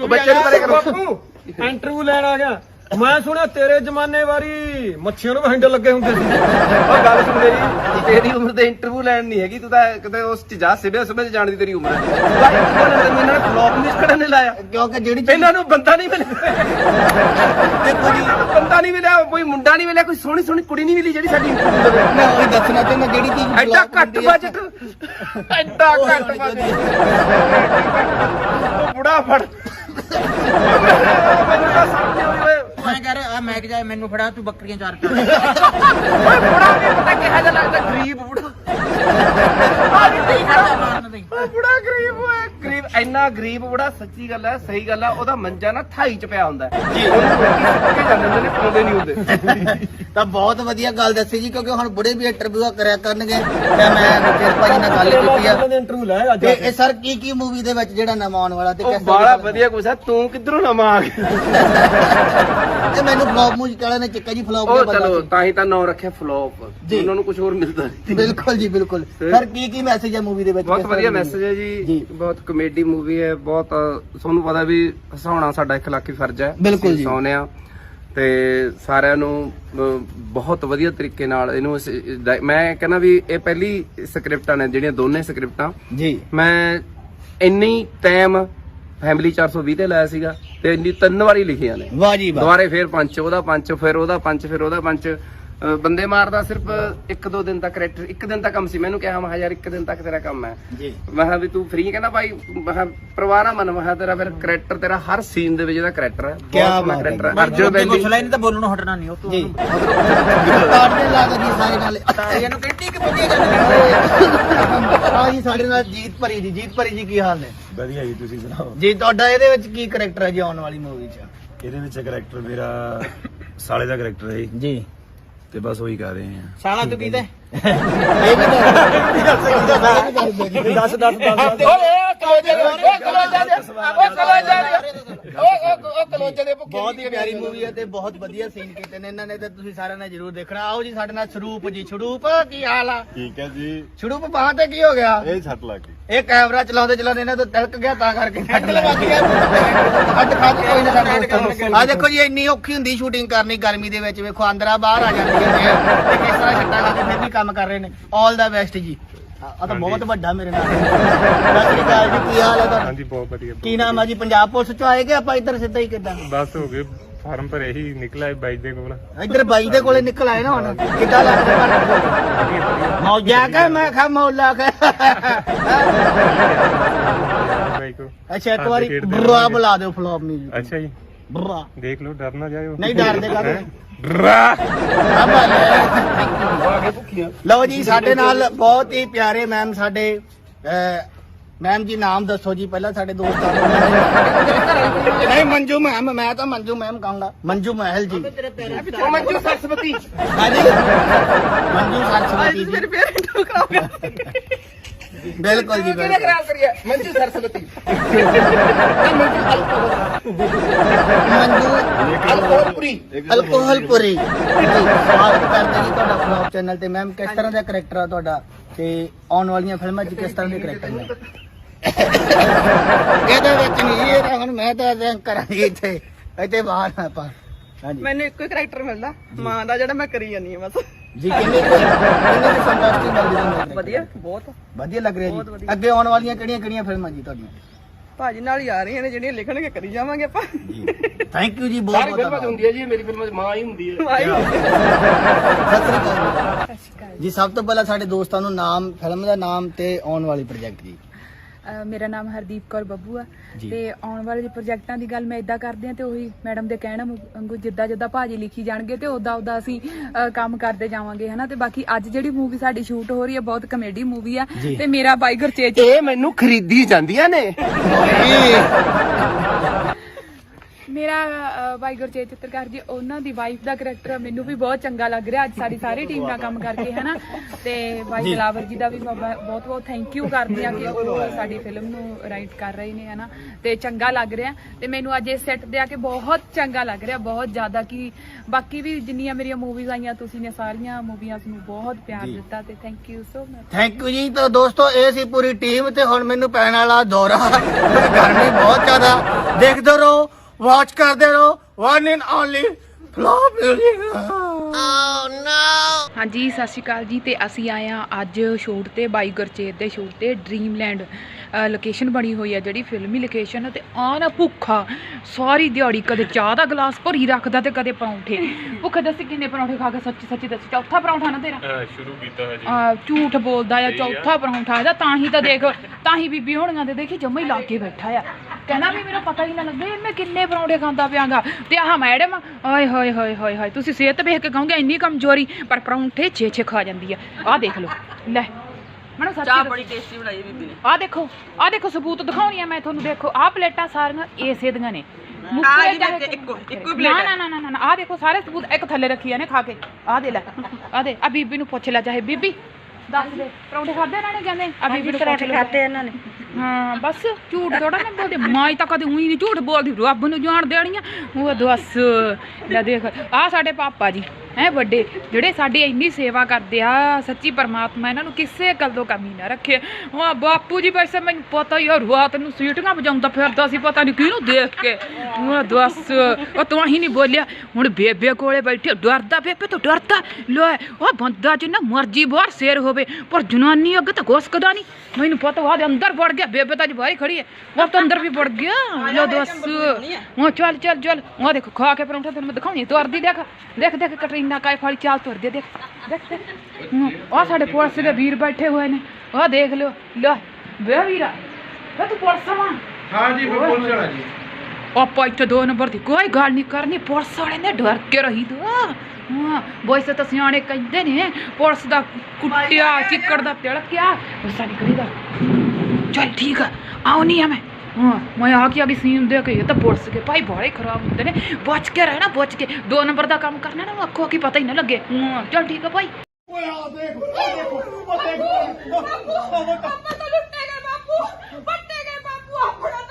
[SPEAKER 2] ਉਹ ਬੱਚੇ ਨੂੰ ਕਰੇ। ਕਰੋ
[SPEAKER 6] ਇੰਟਰਵਿਊ ਲੈਣ ਆ ਗਿਆ। ਮੈਂ ਸੁਣਿਆ ਤੇਰੇ ਜ਼ਮਾਨੇ ਵਾਰੀ ਮੱਛੀਆਂ ਨੂੰ ਹੈਂਡਲ ਲੱਗੇ ਹੁੰਦੇ ਸੀ।
[SPEAKER 2] ਉਹ ਗੱਲ ਸੁਣ ਮੇਰੀ। ਤੇਰੀ ਉਮਰ ਤੇ ਇੰਟਰਵਿਊ ਲੈਣ ਨਹੀਂ ਹੈਗੀ ਤੂੰ ਤਾਂ ਕਿਤੇ ਉਸ ਚ ਜਾ ਸਿਵੇ ਸਿਵੇ ਚ ਜਾਣ ਦੀ ਤੇਰੀ ਉਮਰ ਹੈ। ਤੂੰ ਤਾਂ interview ਲੈਣ ਤੈਨੂੰ ਇਹਨਾਂ ਨੇ ਫਲੌਪ ਨਹੀਂ ਖੜਨ ਨੇ ਲਾਇਆ।
[SPEAKER 10] ਕਿਉਂਕਿ ਜਿਹੜੀ
[SPEAKER 2] ਇਹਨਾਂ ਨੂੰ ਬੰਦਾ ਨਹੀਂ ਮਿਲਿਆ। ਦੇਖੋ ਜੀ ਬੰਦਾ ਨਹੀਂ ਮਿਲਿਆ ਕੋਈ ਮੁੰਡਾ ਨਹੀਂ ਮਿਲਿਆ ਕੋਈ ਸੋਹਣੀ ਸੋਹਣੀ ਕੁੜੀ ਨਹੀਂ ਮਿਲੀ ਜਿਹੜੀ ਸਾਡੀ
[SPEAKER 10] ਮੈਂ ਉਹੀ ਦੱਸਣਾ ਤੇ ਮੈਂ ਜਿਹੜੀ ਚੀਜ਼
[SPEAKER 2] ਐਡਾ ਘੱਟ ਬਜਟ। ਐਡਾ ਘੱਟ ਬਜਟ। ਉਹ ਬੁੜਾ ਫੜ। ਮੈਨੂੰ ਤਾਂ ਸਮਝ
[SPEAKER 12] ਆ ਮੈਨੂੰ ਫੜਾ ਤੂੰ ਬੱਕਰੀਆਂ ਚਾਰ ਕੇ
[SPEAKER 2] ਓਏ ਬੁੜਾ ਵੀ ਪਤਾ ਕਿਹਾ ਜਿਹਾ ਲੱਗਦਾ ਗਰੀਬ ਬੁੜਾ ਆ ਨਹੀਂ ਠੀਕ ਓਏ ਬੁੜਾ ਗਰੀਬ ਓਏ ਗਰੀਬ ਇੰਨਾ ਗਰੀਬ ਬੁੜਾ ਸੱਚੀ ਗੱਲ ਹੈ ਸਹੀ ਗੱਲ ਹੈ ਉਹਦਾ ਮੰਜਾ ਨਾ ਥਾਈ ਚ ਪਿਆ ਹੁੰਦਾ ਜੀ। ਉਹਨੂੰ ਜਾਂਦੇ ਹੁੰਦੇ ਨੇ ਪਾਉਂਦੇ ਨਹੀਂ ਹੁੰਦੇ
[SPEAKER 12] ਤਾਂ ਬਹੁਤ ਵਧੀਆ ਗੱਲ ਦੱਸੀ ਜੀ ਕਿਉਂਕਿ ਹੁਣ ਬੁੜੇ ਵੀ ਇੰਟਰਵਿਊ ਕਰਿਆ ਕਰਨਗੇ। ਤੇ ਮੈਂ ਗੁਰਜੀਤ ਭਾਜੀ ਨਾਲ ਗੱਲ ਕੀਤੀ ਆ।
[SPEAKER 6] ਇੰਟਰਵਿਊ ਅੱਜ
[SPEAKER 12] ਤੇ ਇਹ ਸਰ ਕੀ ਕੀ ਮੂਵੀ ਦੇ ਵਿੱਚ ਜਿਹੜਾ ਨਵਾਂ ਆਉਣ ਵਾਲਾ ਤੇ
[SPEAKER 2] ਉਹ
[SPEAKER 12] ਕਿਸ
[SPEAKER 2] ਬਾਲਾ ਵਧੀਆ ਕੁਛ ਹੈ ਤੂੰ ਕਿੱਧਰੋਂ ਨਵਾਂ ਆ ਗਿਆ?
[SPEAKER 12] ਤੇ ਮੈਨੂੰ ਫਲੌਪ ਮੂਵੀ ਵਾਲਿਆਂ ਨੇ ਚੱਕਾ ਜੀ ਫਲੌਪ
[SPEAKER 2] ਉਹ ਚਲੋ ਤਾਂ ਹੀ ਤਾਂ ਨਾਂ ਰੱਖਿਆ ਫਲॉप ਉਹਨਾਂ ਨੂੰ ਕੁਝ ਹੋਰ ਮਿਲਦਾ ਨਹੀਂ।
[SPEAKER 12] ਬਿਲਕੁਲ ਜੀ ਬਿਲਕੁਲ। ਸਰ ਕੀ ਕੀ ਮੈਸੇਜ ਹੈ ਮੂਵੀ ਦੇ ਵਿੱਚ?
[SPEAKER 2] ਬਹੁਤ ਵਧੀਆ ਮੈਸੇਜ ਹੈ ਜੀ। ਬਹੁਤ ਕਮੇਡੀ ਮੂਵੀ ਹੈ ਬਹੁਤ ਤੁਹਾਨੂੰ ਪਤਾ ਵੀ ਹਸਾਉਣਾ ਸਾਡਾ ਇਖਲਾਕੀ ਫਰਜ਼ ਹੈ।
[SPEAKER 12] ਬਿਲਕੁਲ ਜੀ।
[SPEAKER 2] ਹਸਾਉਂਦੇ ਹਾਂ। ਤੇ ਸਾਰਿਆਂ ਨੂੰ ਬਹੁਤ ਵਧੀਆ ਤਰੀਕੇ ਨਾਲ ਇਹਨੂੰ ਮੈਂ ਕਹਿੰਦਾ ਵੀ ਇਹ ਪਹਿਲੀ ਸਕ੍ਰਿਪਟਾਂ ਨੇ ਜਿਹੜੀਆਂ ਦੋਨੇ ਸਕ੍ਰਿਪਟਾਂ।
[SPEAKER 12] ਜੀ।
[SPEAKER 2] ਮੈਂ ਇੰਨੀ ਟਾਈਮ ਫੈਮਿਲੀ 420 ਤੇ ਲਾਇਆ ਸੀਗਾ ਤੇ ਇੰਨੀ ਤਿੰਨ ਵਾਰੀ ਲਿਖੀਆਂ ਨੇ।
[SPEAKER 12] ਵਾਹ ਜੀ ਵਾਹ।
[SPEAKER 2] ਦੁਬਾਰੇ ਫੇਰ ਪੰਚ ਉਹਦਾ ਪੰਚ ਫਿਰ ਉਹਦਾ ਪੰਚ ਫਿਰ ਉਹਦਾ ਅ, ਬੰਦੇ ਮਾਰਦਾ ਸਿਰਫ ਇੱਕ ਦੋ ਦਿਨ ਤੱਕ ਕਰੈਕਟਰ ਇੱਕ ਦਿਨ ਦਾ ਕੰਮ ਸੀ। ਮੈਨੂੰ ਕਿਹਾ ਮੈਂ ਯਾਰ ਇੱਕ ਦਿਨ ਤੱਕ ਤੇਰਾ ਕੰਮ ਹੈ।
[SPEAKER 12] ਜੀ।
[SPEAKER 2] ਮੈਂ ਕਿਹਾ ਵੀ ਤੂੰ ਫ੍ਰੀ ਕਹਿੰਦਾ ਭਾਈ ਮੈਂ ਕਿਹਾ ਪਰਿਵਾਰਾ ਮਨ ਮੈਂ ਕਿਹਾ ਤੇਰਾ ਫਿਰ ਕਰੈਕਟਰ ਤੇਰਾ ਹਰ ਸੀਨ ਦੇ ਵਿੱਚ ਇਹਦਾ ਕਰੈਕਟਰ ਹੈ। ਸੋਹਣਾ
[SPEAKER 12] ਬਾਤ ਹੈ।
[SPEAKER 2] character ਹੈ। ਅਰਜੁਨ ਬੈਲੀ
[SPEAKER 6] ਨਹੀਂ ਤਾਂ ਬੋਲਣੋਂ ਹਟਣਾ ਨਹੀਂ ਉਹ ਤੋਂ
[SPEAKER 12] ਜੀ। ਤਾੜਨੇ ਲਾ ਕੇ ਜੀ ਸਾਰੇ ਨਾਲ। ਤਾੜੀਆਂ ਨੂੰ ਕਿੰਨੀ ਕਿ ਵਧੀਆ ਜਾਂਦੀ ਹਾਂ। ਜੀ ਸਾਡੇ ਨਾਲ ਜੀਤ ਭਰੀ ਜੀ ਜੀਤ ਭਰੀ ਜੀ ਕੀ ਹਾਲ ਨੇ?
[SPEAKER 13] ਵਧੀਆ ਜੀ ਤੁਸੀਂ ਸੁਣਾਓ?
[SPEAKER 12] ਜੀ ਤੁਹਾਡਾ ਇਹਦੇ ਵਿੱਚ ਕੀ ਕਰੈਕਟਰ ਹੈ ਜੀ ਆਉਣ ਵਾਲੀ ਮੂਵੀ 'ਚ?
[SPEAKER 13] ਇਹਦੇ ਵਿੱਚ ਕਰੈਕਟਰ ਮੇਰਾ ਸਾਲੇ ਦਾ ਕਰੈਕਟਰ ਹੈ
[SPEAKER 12] ਜੀ।
[SPEAKER 13] ਤੇ ਬਸ ਉਹੀ ਕਰ ਰਹੇ ਆ
[SPEAKER 12] ਸਾਲਾ ਤੂੰ ਕੀਦਾ ਇਹ ਵੀ ਦੱਸ
[SPEAKER 6] ਦੱਸ ਦੱਸ ਦੱਸ।
[SPEAKER 10] ਬਹੁਤ ਹੀ ਪਿਆਰੀ ਮੂਵੀ ਹੈ ਤੇ ਬਹੁਤ ਵਧੀਆ ਸੀਨ ਕੀਤੇ ਨੇ ਇਹਨਾਂ ਨੇ ਤੇ ਤੁਸੀਂ ਸਾਰਿਆਂ ਨੇ ਜ਼ਰੂਰ ਦੇਖਣਾ। ਆਓ ਜੀ ਸਾਡੇ ਨਾਲ ਸਰੂਪ ਜੀ। ਛੜੂਪ ਕੀ ਹਾਲ ਆ?
[SPEAKER 5] ਠੀਕ ਹੈ ਜੀ।
[SPEAKER 10] ਛੜੂਪ ਬਾਹਾਂ ਤੇ ਕੀ ਹੋ ਗਿਆ?
[SPEAKER 5] ਇਹ ਛੱਟ ਲੱਗ ਗਈ।
[SPEAKER 10] ਇਹ ਕੈਮਰਾ ਚਲਾਉਂਦੇ ਚਲਾਉਂਦੇ ਇਹਨਾਂ ਤੋਂ ਤਿਲਕ ਗਿਆ ਤਾਂ ਕਰਕੇ ਛੱਡ ਲੱਗ ਗਿਆ ਅੱਡ ਖਾਦ ਕੋਈ ਨਾ ਸਾਡੇ ਆ ਦੇਖੋ ਜੀ ਇੰਨੀ ਔਖੀ ਹੁੰਦੀ ਸ਼ੂਟਿੰਗ ਕਰਨੀ ਗਰਮੀ ਦੇ ਵਿੱਚ। ਵੇਖੋ ਅੰਦਰਾ ਬਾਹਰ ਆ ਜਾਂਦੀਆਂ ਨੇ ਕਿਸ ਤਰ੍ਹਾਂ ਛੱਟਾਂ ਲਾ ਕੇ ਫਿਰ ਵੀ ਕੰਮ ਕਰ ਰਹੇ ਨੇ। ਆਲ ਦਾ ਬੈਸਟ ਜੀ। ਆ ਤਾਂ ਬਹੁਤ ਵੱਡਾ ਮੇਰੇ ਨਾਲ। ਸਤਿ ਸ਼੍ਰੀ ਅਕਾਲ ਜੀ ਕੀ ਹਾਲ ਹੈ ਤੁਹਾਡਾ
[SPEAKER 14] ਹਾਂਜੀ ਬਹੁਤ ਵਧੀਆ
[SPEAKER 10] ਕੀ ਨਾਮ ਆ ਜੀ? ਪੰਜਾਬ ਪੁਲਿਸ ਚੋਂ ਆਏ ਕਿ ਆਪਾਂ ਇੱਧਰ ਸਿੱਧਾ ਹੀ ਕਿੱਦਾਂ?
[SPEAKER 14] ਬਸ ਹੋ ਗਏ ਫਾਰਮ ਭਰੇ ਹੀ ਨਿਕਲਿਆ ਬਾਈ ਦੇ ਕੋਲ।
[SPEAKER 10] ਇੱਧਰ ਬਾਈ ਦੇ ਕੋਲੇ ਨਿਕਲ ਆਏ ਨਾ ਹੁਣ। ਕਿੱਦਾਂ ਲੱਗਦਾ ਘਰ ਮੌਜਾ ਕੇ ਮੈਂ ਖਾ ਮੌਲਾ ਕੇ
[SPEAKER 14] ਬਾਈ ਕੋ।
[SPEAKER 10] ਅੱਛਾ ਇੱਕ
[SPEAKER 14] ਹਾਂ,
[SPEAKER 10] ਵਾਰੀ ਬੁਰਾ। ਬੁਲਾ ਦਿਓ ਫਲੋਪ ਮਿਊਜ਼ਿਕ
[SPEAKER 14] ਅੱਛਾ ਜੀ।
[SPEAKER 10] ਬਰਾ।
[SPEAKER 14] ਦੇਖ ਲਓ ਡਰ ਨਾ ਜਾਇਓ।
[SPEAKER 10] ਨਹੀਂ ਡਰਦੇ ਕਾ
[SPEAKER 14] ਹੈਂ?
[SPEAKER 10] ਲਓ ਜੀ ਸਾਡੇ ਨਾਲ ਬਹੁਤ ਹੀ ਪਿਆਰੇ ਮੈਮ ਸਾਡੇ ਮੈਮ ਜੀ ਨਾਮ ਦੱਸੋ ਜੀ ਪਹਿਲਾਂ ਸਾਡੇ ਦੋਸਤਾਂ ਨੂੰ ਨਹੀਂ ਮੰਜੂ ਮੈਮ ਮੈਂ ਤਾਂ ਮੰਜੂ ਮੈਮ ਕਹਾਂਗਾ। ਮੰਜੂ ਮਹਿਲ ਜੀ।
[SPEAKER 2] ਮੰਜੂ ਸਰਸਵਤੀ।
[SPEAKER 10] ਹਾਂਜੀ। ਮੰਜੂ ਸਰਸਵਤੀ ਜੀ। ਬਿਲਕੁਲ ਜੀ
[SPEAKER 2] ਕਿਹਨੇ
[SPEAKER 10] ਬਿਲਕੁਲ।
[SPEAKER 2] ਖਰਾਬ ਕਰੀਆ ਮੰਜੂ ਸਰਸਵਤੀ।
[SPEAKER 10] ਮੰਜੂ
[SPEAKER 2] ਅਲਕੋਹਲਪੁਰੀ।
[SPEAKER 10] ਅਲਕੋਹਲਪੁਰੀ। ਸਵਾਗਤ ਕਰਦੇ ਜੀ ਤੁਹਾਡਾ ਫਲੌਪ ਚੈਨਲ ਤੇ। ਮੈਮ ਕਿਸ ਤਰ੍ਹਾਂ ਦਾ ਕਰੈਕਟਰ ਆ ਤੁਹਾਡਾ? ਤੇ ਆਉਣ ਵਾਲੀਆਂ ਫਿਲਮਾਂ 'ਚ ਕਿਸ ਤਰ੍ਹਾਂ ਦੇ ਕਰੈਕਟਰ ਨੇ? ਇਹਦੇ ਵਿੱਚ ਨਹੀਂ ਇਹ ਤਾਂ ਹੁਣ ਮੈਂ ਤਾਂ ਰੈਂਕ ਕਰਾਂਗੀ ਇੱਥੇ। ਇੱਥੇ ਬਾਹਰ ਆਪਾਂ। ਹਾਂਜੀ।
[SPEAKER 4] ਮੈਨੂੰ ਇੱਕੋ ਹੀ ਕਰੈਕਟਰ ਮਿਲਦਾ। ਮਾਂ ਦਾ ਜਿਹੜਾ ਮੈਂ ਕਰੀ ਜਾਂਦੀ ਹਾਂ ਬਸ।
[SPEAKER 10] ਜੀ ਕਿੰਨੇ ਕੁ- ਕਿੰਨੇ ਕੁ ਸੰਤੁਸ਼ਟੀ ਮਿਲਦੀ ਤੁਹਾਨੂੰ
[SPEAKER 4] ਵਧੀਆ ਬਹੁਤ।
[SPEAKER 10] ਵਧੀਆ ਲੱਗ ਰਿਹਾ ਜੀ। ਅੱਗੇ ਆਉਣ ਵਾਲੀਆਂ ਕਿਹੜੀਆਂ ਕਿਹੜੀਆਂ ਫਿਲਮਾਂ ਜੀ ਤੁਹਾਡੀਆਂ?
[SPEAKER 4] ਭਾਜੀ ਨਾਲ ਹੀ ਆ ਰਹੀਆਂ ਨੇ ਜਿਹੜੀਆਂ ਲਿਖਣਗੇ ਕਰੀ ਜਾਵਾਂਗੇ ਆਪਾਂ।
[SPEAKER 10] ਥੈਂਕ ਯੂ ਜੀ ਬਹੁਤ
[SPEAKER 2] ਸਾਰੀ
[SPEAKER 10] ਬਹੁਤ
[SPEAKER 2] ਫਿਲਮਾਂ 'ਚ ਹੁੰਦੀ ਹੈ ਜੀ ਮੇਰੀ ਫਿਲਮਾਂ 'ਚ ਮਾਂ ਹੀ ਹੁੰਦੀ ਹੈ।
[SPEAKER 10] ਸਤਿ ਸ੍ਰੀ ਅਕਾਲ। ਜੀ। ਸਭ ਤੋਂ ਪਹਿਲਾਂ ਸਾਡੇ ਦੋਸਤਾਂ ਨੂੰ ਨਾਮ ਫਿਲਮ ਦਾ ਨਾਮ ਤੇ ਆਉਣ ਵਾਲੀ ਪ੍ਰੋਜੈਕਟ ਜੀ।
[SPEAKER 3] ਅਹ ਮੇਰਾ ਨਾਮ ਹਰਦੀਪ ਕੌਰ ਬੱਬੂ ਆ। ਤੇ ਆਉਣ ਵਾਲੇ ਪ੍ਰੋਜੈਕਟਾਂ ਦੀ ਗੱਲ ਮੈਂ ਇਦਾਂ ਕਰਦੇ ਆ ਤੇ ਉਹੀ ਮੈਡਮ ਦੇ ਕਹਿਣ ਵਾਂਗੂ ਜਿੱਦਾਂ ਜਿੱਦਾਂ ਭਾਜੀ ਲਿਖੀ ਜਾਣਗੇ ਤੇ ਉਦਾਂ ਉਦਾਂ ਅਸੀਂ ਕੰਮ ਕਰਦੇ ਜਾਵਾਂਗੇ ਹਨਾ? ਤੇ ਬਾਕੀ ਅੱਜ ਜਿਹੜੀ ਮੂਵੀ ਸਾਡੀ ਸ਼ੂਟ ਹੋ ਰਹੀ ਹੈ ਬਹੁਤ ਕਮੇਡੀ ਮੂਵੀ ਆ ਤੇ ਮੇਰਾ ਬਾਈ ਗੁਰਚੇਜ
[SPEAKER 2] ਇਹ ਮੈਨੂੰ ਖਰੀਦੀ ਜਾਂਦੀਆਂ ਨੇ।
[SPEAKER 3] ਮੇਰਾ ਬਾਈ ਗੁਰਚੇਤ ਚਿੱਤਰਕਾਰ ਜੀ ਉਹਨਾਂ ਦੀ ਵਾਈਫ ਦਾ ਕਰੈਕਟਰ ਮੈਨੂੰ ਵੀ ਬਹੁਤ ਚੰਗਾ ਲੱਗ ਰਿਹਾ ਅੱਜ ਸਾਡੀ ਸਾਰੀ ਟੀਮ ਨਾਲ ਕੰਮ ਕਰਕੇ ਹਨਾ? ਤੇ ਬਾਈ ਦਿਲਾਵਰ ਜੀ ਦਾ ਵੀ ਬਹੁਤ ਬਹੁਤ ਥੈਂਕ ਯੂ ਕਰਦੀ ਆ ਕਿ ਉਹ ਸਾਡੀ ਫਿਲਮ ਨੂੰ ਰਾਈਟ ਕਰ ਰਹੇ ਨੇ ਹਨਾ? ਤੇ ਚੰਗਾ ਲੱਗ ਰਿਹਾ। ਤੇ ਮੈਨੂੰ ਅੱਜ ਇਸ ਸੈੱਟ ਤੇ ਆ ਕੇ ਬਹੁਤ ਚੰਗਾ ਲੱਗ ਰਿਹਾ ਬਹੁਤ ਜ਼ਿਆਦਾ ਕਿ ਬਾਕੀ ਵੀ ਜਿੰਨੀਆਂ ਮੇਰੀਆਂ ਮੂਵੀਜ਼ ਆਈਆਂ ਤੁਸੀਂ ਨੇ ਸਾਰੀਆਂ ਮੂਵੀਆਂ ਨੂੰ ਬਹੁਤ ਪਿਆਰ ਦਿੱਤਾ ਤੇ thank you so much
[SPEAKER 10] thank you ਜੀ। ਤਾਂ ਦੋਸਤੋ ਇਹ ਸੀ ਪੂਰੀ ਟੀਮ ਤੇ ਹੁਣ ਮੈਨੂੰ ਪੈਣ ਵਾਲਾ ਦੌਰਾ। ਗਰਮੀ ਬਹੁਤ ਜ਼ਿਆਦਾ। ਦੇਖਦੇ ਰਹੋ। ਵਾਚ ਕਰਦੇ ਰਹੋ। ਵਨ ਇਨ ਓਨਲੀ ਫਲॉप
[SPEAKER 3] ਹਾਂਜੀ ਸਤਿ ਸ਼੍ਰੀ ਅਕਾਲ ਜੀ ਤੇ ਅਸੀਂ ਆਏ ਆ ਅੱਜ ਸ਼ੂਟ ਤੇ ਬਾਈ ਗੁਰਚੇਤ ਦੇ ਸ਼ੂਟ ਤੇ। ਡ੍ਰੀਮਲੈਂਡ ਲੋਕੇਸ਼ਨ ਬਣੀ ਹੋਈ ਆ ਜਿਹੜੀ ਫਿਲਮੀ ਲੋਕੇਸ਼ਨ ਤੇ ਆ ਨਾ ਭੁੱਖਾ ਸਾਰੀ ਦਿਹਾੜੀ ਕਦੇ ਚਾਹ ਦਾ ਗਲਾਸ ਭਰੀ ਰੱਖਦਾ ਤੇ ਕਦੇ ਪਰੌਂਠੇ। ਭੁੱਖੇ ਦੱਸ ਕਿੰਨੇ ਪਰੌਂਠੇ ਖਾ ਕੇ ਸੱਚੀ ਸੱਚੀ ਦੱਸ ਚੌਥਾ ਪਰੌਂਠਾ ਨਾ ਤੇਰਾ?
[SPEAKER 14] ਸ਼ੁਰੂ ਕੀਤਾ ਹੈ ਜੀ
[SPEAKER 3] ਆ ਝੂਠ ਬੋਲਦਾ ਆ। ਚੌਥਾ ਪਰੌਂਠਾ ਇਹਦਾ ਤਾਂ ਹੀ ਤਾਂ ਦੇਖ ਤਾਂ ਹੀ ਬੀਬੀ ਹੋਣੀਆਂ ਦੇ ਦੇਖੀ ਜੰਮਾ ਹੀ ਲਾ ਕੇ ਬੈਠਾ ਆ। ਕਹਿੰਦਾ ਵੀ ਮੇਰਾ ਪਤਾ ਹੀ ਨਾ ਲੱਗੇ ਮੈਂ ਕਿੰਨੇ ਪਰੌਂਠੇ ਖਾਂਦਾ ਪਿਆਂਗਾ। ਤੇ ਆਹ ਮੈਡਮ ਓਏ ਹੋਏ ਹੋਏ ਹੋਏ ਹੋਏ ਤੁਸੀਂ ਸਿਹਤ ਵੇਖ ਕੇ ਕਹੋਗੇ ਇੰਨੀ ਕਮਜ਼ੋਰੀ ਪਰ ਪਰੌਂਠੇ ਛੇ ਛੇ ਖਾ ਜਾਂਦੀ ਆ। ਆਹ ਦੇਖ ਲਓ। ਲੈ ਮੈਨੂੰ ਸੱਚੀ ਚਾਹ ਬੜੀ
[SPEAKER 4] ਟੇਸਟੀ ਬਣਾਈ ਬੀਬੀ ਨੇ।
[SPEAKER 3] ਆਹ ਦੇਖੋ ਆਹ ਦੇਖੋ ਸਬੂਤ ਦਿਖਾਉਣੀ ਆ ਮੈਂ ਤੁਹਾਨੂੰ ਦੇਖੋ ਆਹ ਪਲੇਟਾਂ ਸਾਰੀਆਂ ਏਸੇ ਦੀਆਂ ਨੇ। ਨਾ ਨਾ ਨਾ ਨਾ ਆਹ ਦੇਖੋ ਸਾਰੇ ਸਬੂਤ ਇੱਕ ਥੱਲੇ ਰੱਖੀ ਆ ਨੇ ਖਾ ਕੇ। ਆਹ ਦੇ ਲੈ। ਆਹ ਦੇ ਆ ਬੀਬੀ ਨੂੰ ਪੁੱਛ ਲੈ ਚਾਹੇ। ਬੀਬੀ ਦੱਸ ਦੇ ਪਰੌਂਠੇ ਖਾਦੇ ਇਹਨਾਂ ਨੇ ਕਹਿੰਦੇ? ਖਾਦੇ ਇਹਨਾਂ ਨੇ। ਹਾਂ ਬਸ ਝੂਠ ਥੋੜਾ ਨਾ ਬੋਲਦੇ ਮਾਈ ਤਾਂ ਕਦੇ ਉਹੀ ਨਹੀਂ ਝੂਠ ਬੋਲਦੀ ਰੱਬ ਨੂੰ ਜਾਣ ਦੇਣੀਆਂ। ਉਹ ਦੱਸ ਲੈ ਦੇਖ ਆ ਸਾਡੇ ਪਾਪਾ ਜੀ। ਹੈ ਵੱਡੇ, ਜਿਹੜੇ ਸਾਡੀ ਇੰਨੀ ਸੇਵਾ ਕਰਦੇ ਆ, ਸੱਚੀ ਪਰਮਾਤਮਾ ਇਹਨਾਂ ਨੂੰ ਕਿਸੇ ਗੱਲ ਤੋਂ ਕਮੀ ਨਾ ਰੱਖੇ। ਉਹ ਬਾਪੂ ਜੀ ਵੈਸੇ ਮੈਨੂੰ ਪਤਾ ਹੀ ਆ, ਰਾਤ ਨੂੰ ਸੀਟੀਆਂ ਵਜਾਉਂਦਾ ਫਿਰਦਾ ਸੀ, ਪਤਾ ਨਹੀਂ ਕਿਹਨੂੰ ਦੇਖ ਕੇ। ਉਹ ਦੱਸ, ਉਹ ਤੂੰ ਹੀ ਨਹੀਂ ਬੋਲਿਆ, ਹੁਣ ਬੇਬੇ ਕੋਲੇ ਬੈਠੇ, ਡਰਦਾ ਬੇਬੇ ਤੋਂ ਡਰਦਾ। ਲੈ, ਉਹ ਬੰਦਾ ਜਿੰਨਾ ਮਰਜ਼ੀ ਬਾਹਰ ਸ਼ੇਰ ਹੋਵੇ, ਪਰ ਜਨਾਨੀ ਅੱਗੇ ਤਾਂ ਘੁਸਕਦਾ ਨਹੀਂ ਮੈਨੂੰ ਪਤਾ ਉਹਦੇ ਅੰਦਰ ਵੜ ਗਿਆ ਬੇਬੇ ਤਾਂ ਹੀ ਖੜੀ ਹੈ। ਉਹ ਤਾਂ ਅੰਦਰ ਵੀ ਵੜ ਗਿਆ। ਲੋ ਦੱਸ। ਉਹ ਚੱਲ ਚੱਲ ਚੱਲ। ਉਹ ਦੇਖੋ ਖਾ ਕੇ ਪਰੌਂਠਾ ਤੈਨੂੰ ਮੈਂ ਦਿਖਾਉਣੀ ਤੁਰਦੀ ਦੇਖ ਦੇਖ ਦੇਖ ਕਟਰੀਨਾ ਕਾਇਫ ਵਾਲੀ ਚਾਲ ਤੁਰਦੀ ਦੇਖ ਦੇਖ ਉਹ ਸਾਡੇ ਪੁਲਿਸ ਦੇ ਵੀਰ ਬੈਠੇ ਹੋਏ ਨੇ। ਉਹ ਦੇਖ ਲਿਓ। ਲੈ ਵੇ ਵੀਰਾ ਵੇ ਤੂੰ ਪੁਲਿਸ ਵਾਂ।
[SPEAKER 14] ਹਾਂ ਜੀ ਮੈਂ ਪੁਲਿਸ ਵਾਲਾ ਜੀ।
[SPEAKER 3] ਆਪਾਂ ਇੱਥੇ ਦੋ ਨੰਬਰ ਦੀ ਕੋਈ ਗੱਲ ਨਹੀਂ ਕਰਨੀ। ਪੁਲਿਸ ਵਾਲੇ ਨੇ ਡਰ ਕੇ ਰਹੀ ਦੋ ਹਾਂ ਬੋਇਸ ਤਾਂ ਸਿਆਣੇ ਕਹਿੰਦੇ ਨੇ ਪੁਲਿਸ ਦਾ ਕੁੱਟਿਆ ਚਿੱਕੜ ਦਾ ਤਿਲਕਿਆ ਗੁੱਸਾ ਨਹੀਂ ਕਰੀਦਾ ਚਲ ਠੀਕ ਆ ਆਉ ਨਹੀਂ ਆ ਮੈਂ। ਹਾਂ ਮੈਂ ਆ ਕੇ ਆ ਸੀਨ ਦੇ ਕੇ ਤਾਂ ਪੁਲਿਸ ਕੇ ਭਾਈ ਬੜੇ ਖਰਾਬ ਹੁੰਦੇ ਨੇ। ਬਚ ਕੇ ਰਹਿਣਾ ਬਚ ਕੇ। ਦੋ ਨੰਬਰ ਦਾ ਕੰਮ ਕਰਨਾ ਨਾ ਅੱਖੋ ਕੀ ਪਤਾ ਹੀ ਨਾ ਲੱਗੇ। ਹਾਂ ਚਲ ਠੀਕ ਆ ਭਾਈ।
[SPEAKER 4] ਓਏ ਆ
[SPEAKER 3] ਦੇਖ
[SPEAKER 4] ਆ ਦੇਖੋ ਉਹ ਦੇਖੋ। ਉਹ ਤਾਂ ਲੁੱਟੇ ਗਏ ਬਾਪੂ। ਪੱਟੇ ਗਏ ਬਾਪੂ ਆਪਣਾ